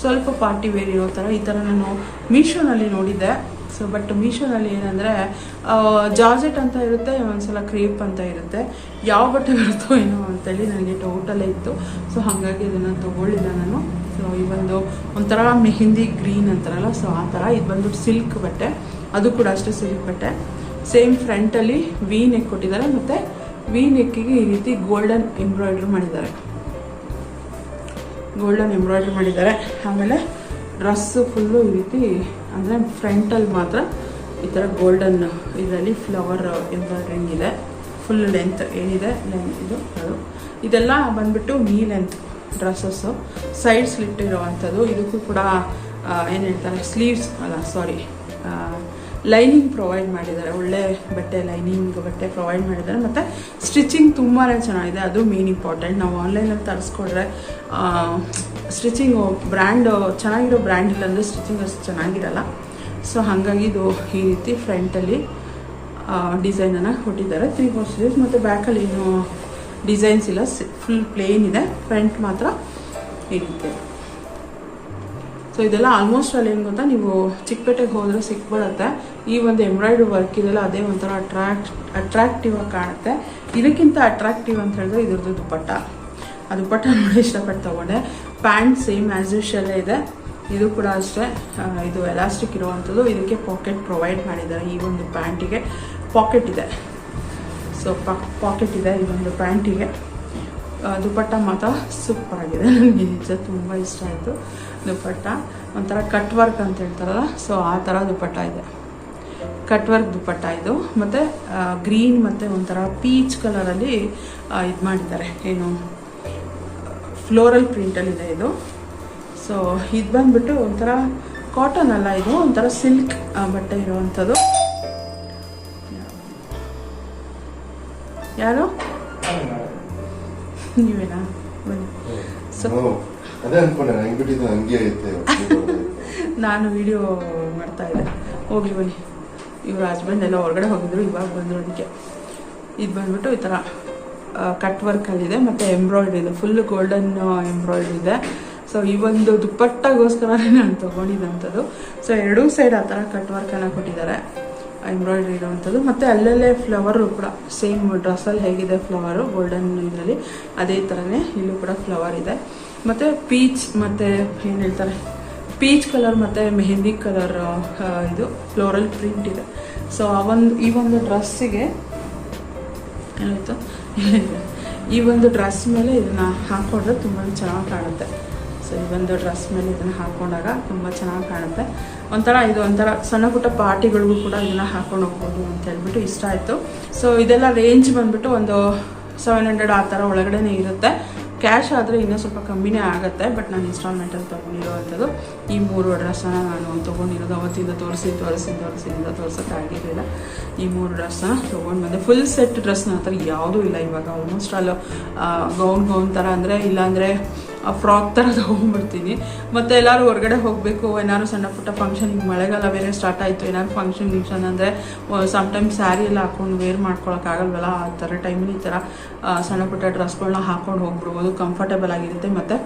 ಸ್ವಲ್ಪ ಪಾರ್ಟಿ ವೇರ್ ಇರೋ ಥರ ಈ ಥರ ನಾನು ಮೀಶೋನಲ್ಲಿ ನೋಡಿದ್ದೆ. ಸೊ ಬಟ್ ಮೀಶೋನಲ್ಲಿ ಏನಂದರೆ ಜಾರ್ಜೆಟ್ ಅಂತ ಇರುತ್ತೆ, ಒಂದ್ಸಲ ಕ್ರೀಪ್ ಅಂತ ಇರುತ್ತೆ. ಯಾವ ಬಟ್ಟೆ ಬರುತ್ತೋ ಏನೋ ಅಂತೇಳಿ ನನಗೆ ಟೋಟಲೇ ಇತ್ತು. ಸೊ ಹಾಗಾಗಿ ಇದನ್ನು ತೊಗೊಳ್ಳಿಲ್ಲ ನಾನು. ಸೊ ಈ ಒಂದು ಒಂಥರ ಮೆಹಿಂದಿ ಗ್ರೀನ್ ಅಂತಾರಲ್ಲ ಸೊ ಆ ಥರ. ಇದು ಬಂದು ಸಿಲ್ಕ್ ಬಟ್ಟೆ. ಅದು ಕೂಡ ಅಷ್ಟೇ ಸಿಲ್ಕ್ ಬಟ್ಟೆ. ಸೇಮ್ ಫ್ರಂಟಲ್ಲಿ ವಿ ನೆಕ್ ಕೊಟ್ಟಿದ್ದಾರೆ, ಮತ್ತು ವಿ ನೆಕ್ಕಿಗೆ ಈ ರೀತಿ ಗೋಲ್ಡನ್ ಎಂಬ್ರಾಯ್ಡ್ರಿ ಮಾಡಿದ್ದಾರೆ. ಗೋಲ್ಡನ್ ಎಂಬ್ರಾಯ್ಡ್ರಿ ಮಾಡಿದ್ದಾರೆ. ಆಮೇಲೆ ಡ್ರೆಸ್ಸು ಫುಲ್ಲು ಈ ರೀತಿ, ಅಂದರೆ ಫ್ರಂಟಲ್ಲಿ ಮಾತ್ರ ಈ ಥರ ಗೋಲ್ಡನ್ ಇದರಲ್ಲಿ ಫ್ಲವರ್ ಎಂಬ್ರಾಯ್ಡ್ರಿಂಗ್ ಇದೆ. ಫುಲ್ ಲೆಂತ್ ಏನಿದೆ ಲೆಂತ್ ಇದು, ಅದು. ಇದೆಲ್ಲ ಬಂದ್ಬಿಟ್ಟು ಮೀ ಲೆಂತ್ ಡ್ರೆಸ್ಸಸ್ಸು ಸೈಡ್ ಸ್ಲಿಟ್ ಇರೋವಂಥದ್ದು. ಇದಕ್ಕೂ ಕೂಡ ಏನು ಹೇಳ್ತಾರೆ ಸ್ಲೀವ್ಸ್ ಅಲ್ಲ ಸಾರಿ ಲೈನಿಂಗ್ ಪ್ರೊವೈಡ್ ಮಾಡಿದ್ದಾರೆ. ಒಳ್ಳೆ ಬಟ್ಟೆ ಲೈನಿಂಗ್ ಬಟ್ಟೆ ಪ್ರೊವೈಡ್ ಮಾಡಿದ್ದಾರೆ. ಮತ್ತು ಸ್ಟಿಚಿಂಗ್ ತುಂಬಾ ಚೆನ್ನಾಗಿದೆ. ಅದು ಮೇನ್ ಇಂಪಾರ್ಟೆಂಟ್ ನಾವು ಆನ್ಲೈನಲ್ಲಿ ತರಿಸ್ಕೊಂಡ್ರೆ ಸ್ಟಿಚಿಂಗು ಬ್ರ್ಯಾಂಡ್ ಚೆನ್ನಾಗಿರೋ ಬ್ರ್ಯಾಂಡ್ ಇಲ್ಲಾಂದರೆ ಸ್ಟಿಚಿಂಗ್ ಅಷ್ಟು ಚೆನ್ನಾಗಿರಲ್ಲ. ಸೊ ಹಾಗಾಗಿ ಇದು ಈ ರೀತಿ ಫ್ರಂಟಲ್ಲಿ ಡಿಸೈನನ್ನು ಕೊಟ್ಟಿದ್ದಾರೆ. ತ್ರೀ ಫೋರ್ ಸ್ಲೀವ್ಸ್ ಮತ್ತು ಬ್ಯಾಕಲ್ಲಿ ಏನು ಡಿಸೈನ್ಸ್ ಇಲ್ಲ. ಫುಲ್ ಪ್ಲೇನ್ ಇದೆ. ಫ್ರಂಟ್ ಮಾತ್ರ ಈ ಸೊ ಇದೆಲ್ಲ ಆಲ್ಮೋಸ್ಟ್ ಅಲ್ಲಿ ಏನು ಗೊತ್ತಾ? ನೀವು ಚಿಕ್ಕಪೇಟೆಗೆ ಹೋದರೆ ಸಿಕ್ಬಿಡುತ್ತೆ. ಈ ಒಂದು ಎಂಬ್ರಾಯ್ಡ್ರಿ ವರ್ಕ್ ಇದೆಲ್ಲ ಅದೇ ಒಂಥರ ಅಟ್ರಾಕ್ಟ್ ಅಟ್ರಾಕ್ಟಿವ್ ಆಗಿ ಕಾಣುತ್ತೆ. ಇದಕ್ಕಿಂತ ಅಟ್ರಾಕ್ಟಿವ್ ಅಂತ ಹೇಳಿದ್ರೆ ಇದ್ರದ್ದು ದುಪ್ಪಟ್ಟ. ಆ ದುಪ್ಪಟ್ಟ ನೋಡಿ ಇಷ್ಟಪಟ್ಟು ತಗೊಂಡೆ. ಪ್ಯಾಂಟ್ ಸೇಮ್ ಆ್ಯಸ್ ಯೂಶಲ್ ಇದೆ. ಇದು ಕೂಡ ಅಷ್ಟೇ. ಇದು ಎಲಾಸ್ಟಿಕ್ ಇರುವಂಥದ್ದು. ಇದಕ್ಕೆ ಪಾಕೆಟ್ ಪ್ರೊವೈಡ್ ಮಾಡಿದ್ದಾರೆ ಈ ಒಂದು ಪ್ಯಾಂಟಿಗೆ ಪಾಕೆಟ್ ಇದೆ. ಸೊ ಪಾಕೆಟ್ ಇದೆ ಈ ಒಂದು ಪ್ಯಾಂಟಿಗೆ ದುಪ್ಪಟ್ಟ ಮಾತ್ರ ಸೂಪರ್ ಆಗಿದೆ. ನನಗೆ ನಿಜ ತುಂಬ ಇಷ್ಟ ಆಯಿತು. ದುಪ್ಪಟ್ಟ ಒಂಥರ ಕಟ್ ವರ್ಕ್ ಅಂತ ಹೇಳ್ತಾರಲ್ಲ ಸೊ ಆ ಥರ ದುಪ್ಪಟ್ಟ ಇದೆ. ಕಟ್ ವರ್ಕ್ ದುಪ್ಪಟ್ಟ ಇದು. ಮತ್ತು ಗ್ರೀನ್ ಮತ್ತು ಒಂಥರ ಪೀಚ್ ಕಲರಲ್ಲಿ ಇದು ಮಾಡಿದ್ದಾರೆ. ಏನು ಫ್ಲೋರಲ್ ಪ್ರಿಂಟಲ್ಲಿದೆ ಇದು ಸೊ ಇದು ಬಂದುಬಿಟ್ಟು ಒಂಥರ ಕಾಟನ್ ಅಲ್ಲ ಇದು ಒಂಥರ ಸಿಲ್ಕ್ ಬಟ್ಟೆ ಇರುವಂಥದ್ದು. ಯಾರು? ನೀವೇನಾ? ಬನ್ನಿ. ಸೊ ನಾನು ವಿಡಿಯೋ ಮಾಡ್ತಾ ಇದ್ದೆ. ಹೋಗಿ ಬನ್ನಿ. ಇವ್ರ ಹಸ್ಬೆಂಡ್ ಎಲ್ಲ ಹೊರಗಡೆ ಹೋಗಿದ್ರು, ಇವಾಗ ಬಂದರು ಅದಕ್ಕೆ. ಇದು ಬಂದ್ಬಿಟ್ಟು ಈ ಥರ ಕಟ್ ವರ್ಕಲ್ಲಿದೆ ಮತ್ತು ಎಂಬ್ರಾಯ್ಡ್ರಿ ಇದೆ. ಫುಲ್ ಗೋಲ್ಡನ್ ಎಂಬ್ರಾಯ್ಡ್ರಿ ಇದೆ. ಸೊ ಈ ಒಂದು ದುಪ್ಪಟ್ಟಾಗೋಸ್ಕರನೇ ನಾನು ತೊಗೊಂಡಿದ್ದಂಥದ್ದು ಸೊ ಎರಡೂ ಸೈಡ್ ಆ ಥರ ಕಟ್ ವರ್ಕನ್ನು ಕೊಟ್ಟಿದ್ದಾರೆ ಎಂಬ್ರಾಯ್ಡ್ರಿ ಇರುವಂಥದ್ದು. ಮತ್ತು ಅಲ್ಲಲ್ಲೇ ಫ್ಲವರು ಕೂಡ ಸೇಮ್ ಡ್ರೆಸ್ಸಲ್ಲಿ ಹೇಗಿದೆ ಫ್ಲವರು ಗೋಲ್ಡನ್ ಇದರಲ್ಲಿ. ಅದೇ ಥರನೇ ಇಲ್ಲೂ ಕೂಡ ಫ್ಲವರ್ ಇದೆ. ಮತ್ತು ಪೀಚ್ ಮತ್ತು ಏನು ಹೇಳ್ತಾರೆ? ಪೀಚ್ ಕಲರ್ ಮತ್ತು ಮೆಹಂದಿ ಕಲರ್ ಇದು ಫ್ಲೋರಲ್ ಪ್ರಿಂಟ್ ಇದೆ. ಸೊ ಆ ಒಂದು, ಈ ಒಂದು ಡ್ರೆಸ್ಸಿಗೆ ಏನಾಯಿತು? ಈ ಒಂದು ಡ್ರೆಸ್ ಮೇಲೆ ಇದನ್ನು ಹಾಕೊಂಡ್ರೆ ತುಂಬ ಚೆನ್ನಾಗಿ ಕಾಣುತ್ತೆ. ಸೊ ಈ ಒಂದು ಡ್ರೆಸ್ ಮೇಲೆ ಇದನ್ನು ಹಾಕ್ಕೊಂಡಾಗ ತುಂಬ ಚೆನ್ನಾಗಿ ಕಾಣುತ್ತೆ. ಒಂಥರ ಇದು, ಒಂಥರ ಸಣ್ಣ ಪುಟ್ಟ ಪಾರ್ಟಿಗಳಿಗೂ ಕೂಡ ಇದನ್ನು ಹಾಕೊಂಡು ಹೋಗ್ಬೋದು ಅಂತ ಹೇಳ್ಬಿಟ್ಟು ಇಷ್ಟ ಆಯಿತು. ಸೊ ಇದೆಲ್ಲ ರೇಂಜ್ ಬಂದ್ಬಿಟ್ಟು ಒಂದು ಸೆವೆನ್ ಹಂಡ್ರೆಡ್ ಆ ಥರ ಒಳಗಡೆ ಇರುತ್ತೆ. ಕ್ಯಾಶ್ ಆದರೆ ಇನ್ನೂ ಸ್ವಲ್ಪ ಕಮ್ಮಿನೇ ಆಗುತ್ತೆ, ಬಟ್ ನಾನು ಇನ್ಸ್ಟಾಲ್ಮೆಂಟಲ್ಲಿ ತೊಗೊಂಡಿರೋವಂಥದ್ದು ಈ ಮೂರು ಡ್ರೆಸ್ಸನ್ನು ನಾನು ತೊಗೊಂಡಿರೋದು ಅವತ್ತಿಂದ ತೋರಿಸಿ ತೋರಿಸಿ ತೋರಿಸಿಂದ ತೋರಿಸೋಕ್ಕಾಗಿರಲಿಲ್ಲ. ಈ ಮೂರು ಡ್ರೆಸ್ಸನ್ನ ತೊಗೊಂಡು ಬಂದೆ. ಫುಲ್ ಸೆಟ್ ಡ್ರೆಸ್ ನನ್ನ ಹತ್ರ ಯಾವುದೂ ಇಲ್ಲ ಇವಾಗ. ಆಲ್ಮೋಸ್ಟ್ ಆಲ್ ಗೌನ್ ಗೌನ್ ಥರ ಅಂದರೆ, ಇಲ್ಲಾಂದರೆ ಫ್ರಾಕ್ ಥರ ತೊಗೊಂಡ್ಬಿಡ್ತೀನಿ ಮತ್ತು ಎಲ್ಲರೂ ಹೊರಗಡೆ ಹೋಗಬೇಕು, ಏನಾದ್ರು ಸಣ್ಣ ಪುಟ್ಟ ಫಂಕ್ಷನ್ ಈಗ ಮಳೆಗಾಲ ಬೇರೆ ಸ್ಟಾರ್ಟ್ ಆಯಿತು, ಏನಾದ್ರು ಫಂಕ್ಷನ್ ಗಿಂಕ್ಷನ್ ಅಂದರೆ ಸಮ್ಟೈಮ್ ಸ್ಯಾರಿ ಎಲ್ಲ ಹಾಕೊಂಡು ವೇರ್ ಮಾಡ್ಕೊಳಕ್ಕಾಗಲ್ವಲ್ಲ ಆ ಥರ ಟೈಮಲ್ಲಿ ಈ ಥರ ಸಣ್ಣ ಪುಟ್ಟ ಡ್ರೆಸ್ಗಳನ್ನ ಹಾಕೊಂಡು ಹೋಗ್ಬಿಡ್ಬೋದು. ಕಂಫರ್ಟೇಬಲ್ ಆಗಿರುತ್ತೆ, ಮತ್ತು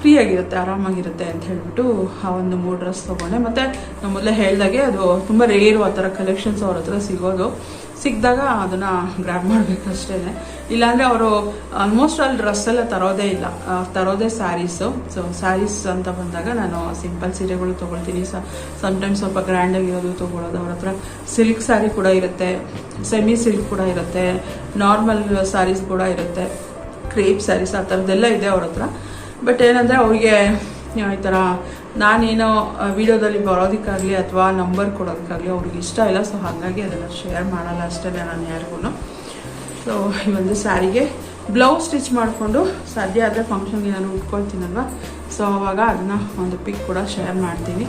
ಫ್ರೀ ಆಗಿರುತ್ತೆ, ಆರಾಮಾಗಿರುತ್ತೆ ಅಂತ ಹೇಳ್ಬಿಟ್ಟು ಆ ಒಂದು ಮೂರು ಡ್ರೆಸ್ ತೊಗೊಂಡೆ. ಮತ್ತು ನಮ್ಮ ಮೊದಲೇ ಹೇಳಿದಾಗೆ ಅದು ತುಂಬ ರೇರು ಆ ಥರ ಕಲೆಕ್ಷನ್ಸ್ ಅವ್ರ ಹತ್ರ ಸಿಗೋದು. ಸಿಕ್ಕಿದಾಗ ಅದನ್ನು ಗ್ರ್ಯಾಬ್ ಮಾಡಬೇಕಷ್ಟೇ ಇಲ್ಲಾಂದರೆ ಅವರು ಆಲ್ಮೋಸ್ಟ್ ಅಲ್ಲಿ ಡ್ರೆಸ್ ಎಲ್ಲ ತರೋದೇ ಇಲ್ಲ. ತರೋದೇ ಸ್ಯಾರೀಸು ಸೊ ಸ್ಯಾರೀಸ್ ಅಂತ ಬಂದಾಗ ನಾನು ಸಿಂಪಲ್ ಸೀರೆಗಳು ತೊಗೊಳ್ತೀನಿ. ಸ ಸಮ್ಟೈಮ್ಸ್ ಸ್ವಲ್ಪ ಗ್ರ್ಯಾಂಡಾಗಿರೋದು ತೊಗೊಳೋದು ಅವ್ರ ಹತ್ರ ಸಿಲ್ಕ್ ಸ್ಯಾರಿ ಕೂಡ ಇರುತ್ತೆ. ಸೆಮಿ ಸಿಲ್ಕ್ ಕೂಡ ಇರುತ್ತೆ. ನಾರ್ಮಲ್ ಸ್ಯಾರೀಸ್ ಕೂಡ ಇರುತ್ತೆ. ಕ್ರೇಪ್ ಸ್ಯಾರೀಸ್ ಆ ಥರದ್ದೆಲ್ಲ ಇದೆ ಅವ್ರ ಹತ್ರ. ಬಟ್ ಏನಂದರೆ ಅವ್ರಿಗೆ ಈ ಥರ ನಾನೇನೋ ವಿಡಿಯೋದಲ್ಲಿ ಬರೋದಕ್ಕಾಗಲಿ ಅಥವಾ ನಂಬರ್ ಕೊಡೋದಕ್ಕಾಗಲಿ ಅವ್ರಿಗೆ ಇಷ್ಟ ಇಲ್ಲ. ಸೊ ಹಾಗಾಗಿ ಅದನ್ನು ಶೇರ್ ಮಾಡಲ್ಲ ಅಷ್ಟೇ ನಾನು ಯಾರಿಗೂ ಸೊ ಈ ಒಂದು ಸ್ಯಾರಿಗೆ ಬ್ಲೌಸ್ ಸ್ಟಿಚ್ ಮಾಡಿಕೊಂಡು ಸದ್ಯ ಆದರೆ ಫಂಕ್ಷನ್ಗೆ ನಾನು ಉಟ್ಕೊಳ್ತೀನಲ್ವ? ಸೊ ಅವಾಗ ಅದನ್ನು ಒಂದು ಪಿಕ್ ಕೂಡ ಶೇರ್ ಮಾಡ್ತೀನಿ.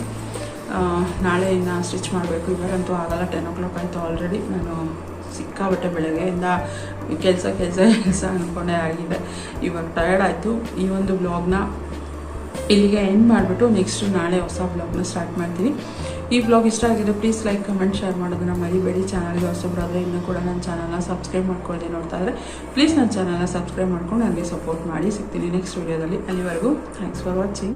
ನಾಳೆ ಇನ್ನು ಸ್ಟಿಚ್ ಮಾಡಬೇಕು. ಇವಾಗಂತೂ ಆಗಲ್ಲ ಟೆನ್ ಓ ಕ್ಲಾಕ್ ಆಯಿತು ಆಲ್ರೆಡಿ ನಾನು ಸಿಕ್ಕಾಬಟ್ಟೆ ಬೆಳಗ್ಗೆಯಿಂದ ಕೆಲಸ ಕೆಲಸ ಕೆಲಸ ಅಂದ್ಕೊಂಡೇ ಆಗಿದೆ ಇವಾಗ ಟಯರ್ಡ್ ಆಯಿತು. ಈ ಒಂದು ಬ್ಲಾಗ್ನ ಇಲ್ಲಿಗೆ ಎಂಡ್ ಮಾಡಿಬಿಟ್ಟು ನೆಕ್ಸ್ಟ್ ನಾಳೆ ಹೊಸ ಬ್ಲಾಗ್ನ ಸ್ಟಾರ್ಟ್ ಮಾಡ್ತೀನಿ. ಈ ಬ್ಲಾಗ್ ಇಷ್ಟ ಆಗಿದೆ ಪ್ಲೀಸ್ ಲೈಕ್ ಕಮೆಂಟ್ ಶೇರ್ ಮಾಡೋದನ್ನ ಮರಿಬೇಡಿ. ಚಾನಲ್ಗೆ ಹೊಸಬ್ರಾದರೆ ಇನ್ನೂ ಕೂಡ ನನ್ನ ಚಾನಲ್ನ ಸಬ್ಸ್ಕ್ರೈಬ್ ಮಾಡ್ಕೊಳ್ಳಿ ನೋಡ್ತಾ ಇದ್ರೆ ಪ್ಲೀಸ್ ನನ್ನ ಚಾನಲ್ನ ಸಬ್ಸ್ಕ್ರೈಬ್ ಮಾಡ್ಕೊಂಡು ನನಗೆ ಸಪೋರ್ಟ್ ಮಾಡಿ. ಸಿಗ್ತೀನಿ ನೆಕ್ಸ್ಟ್ ವೀಡಿಯೋದಲ್ಲಿ ಅಲ್ಲಿವರೆಗೂ ಥ್ಯಾಂಕ್ಸ್ ಫಾರ್ ವಾಚಿಂಗ್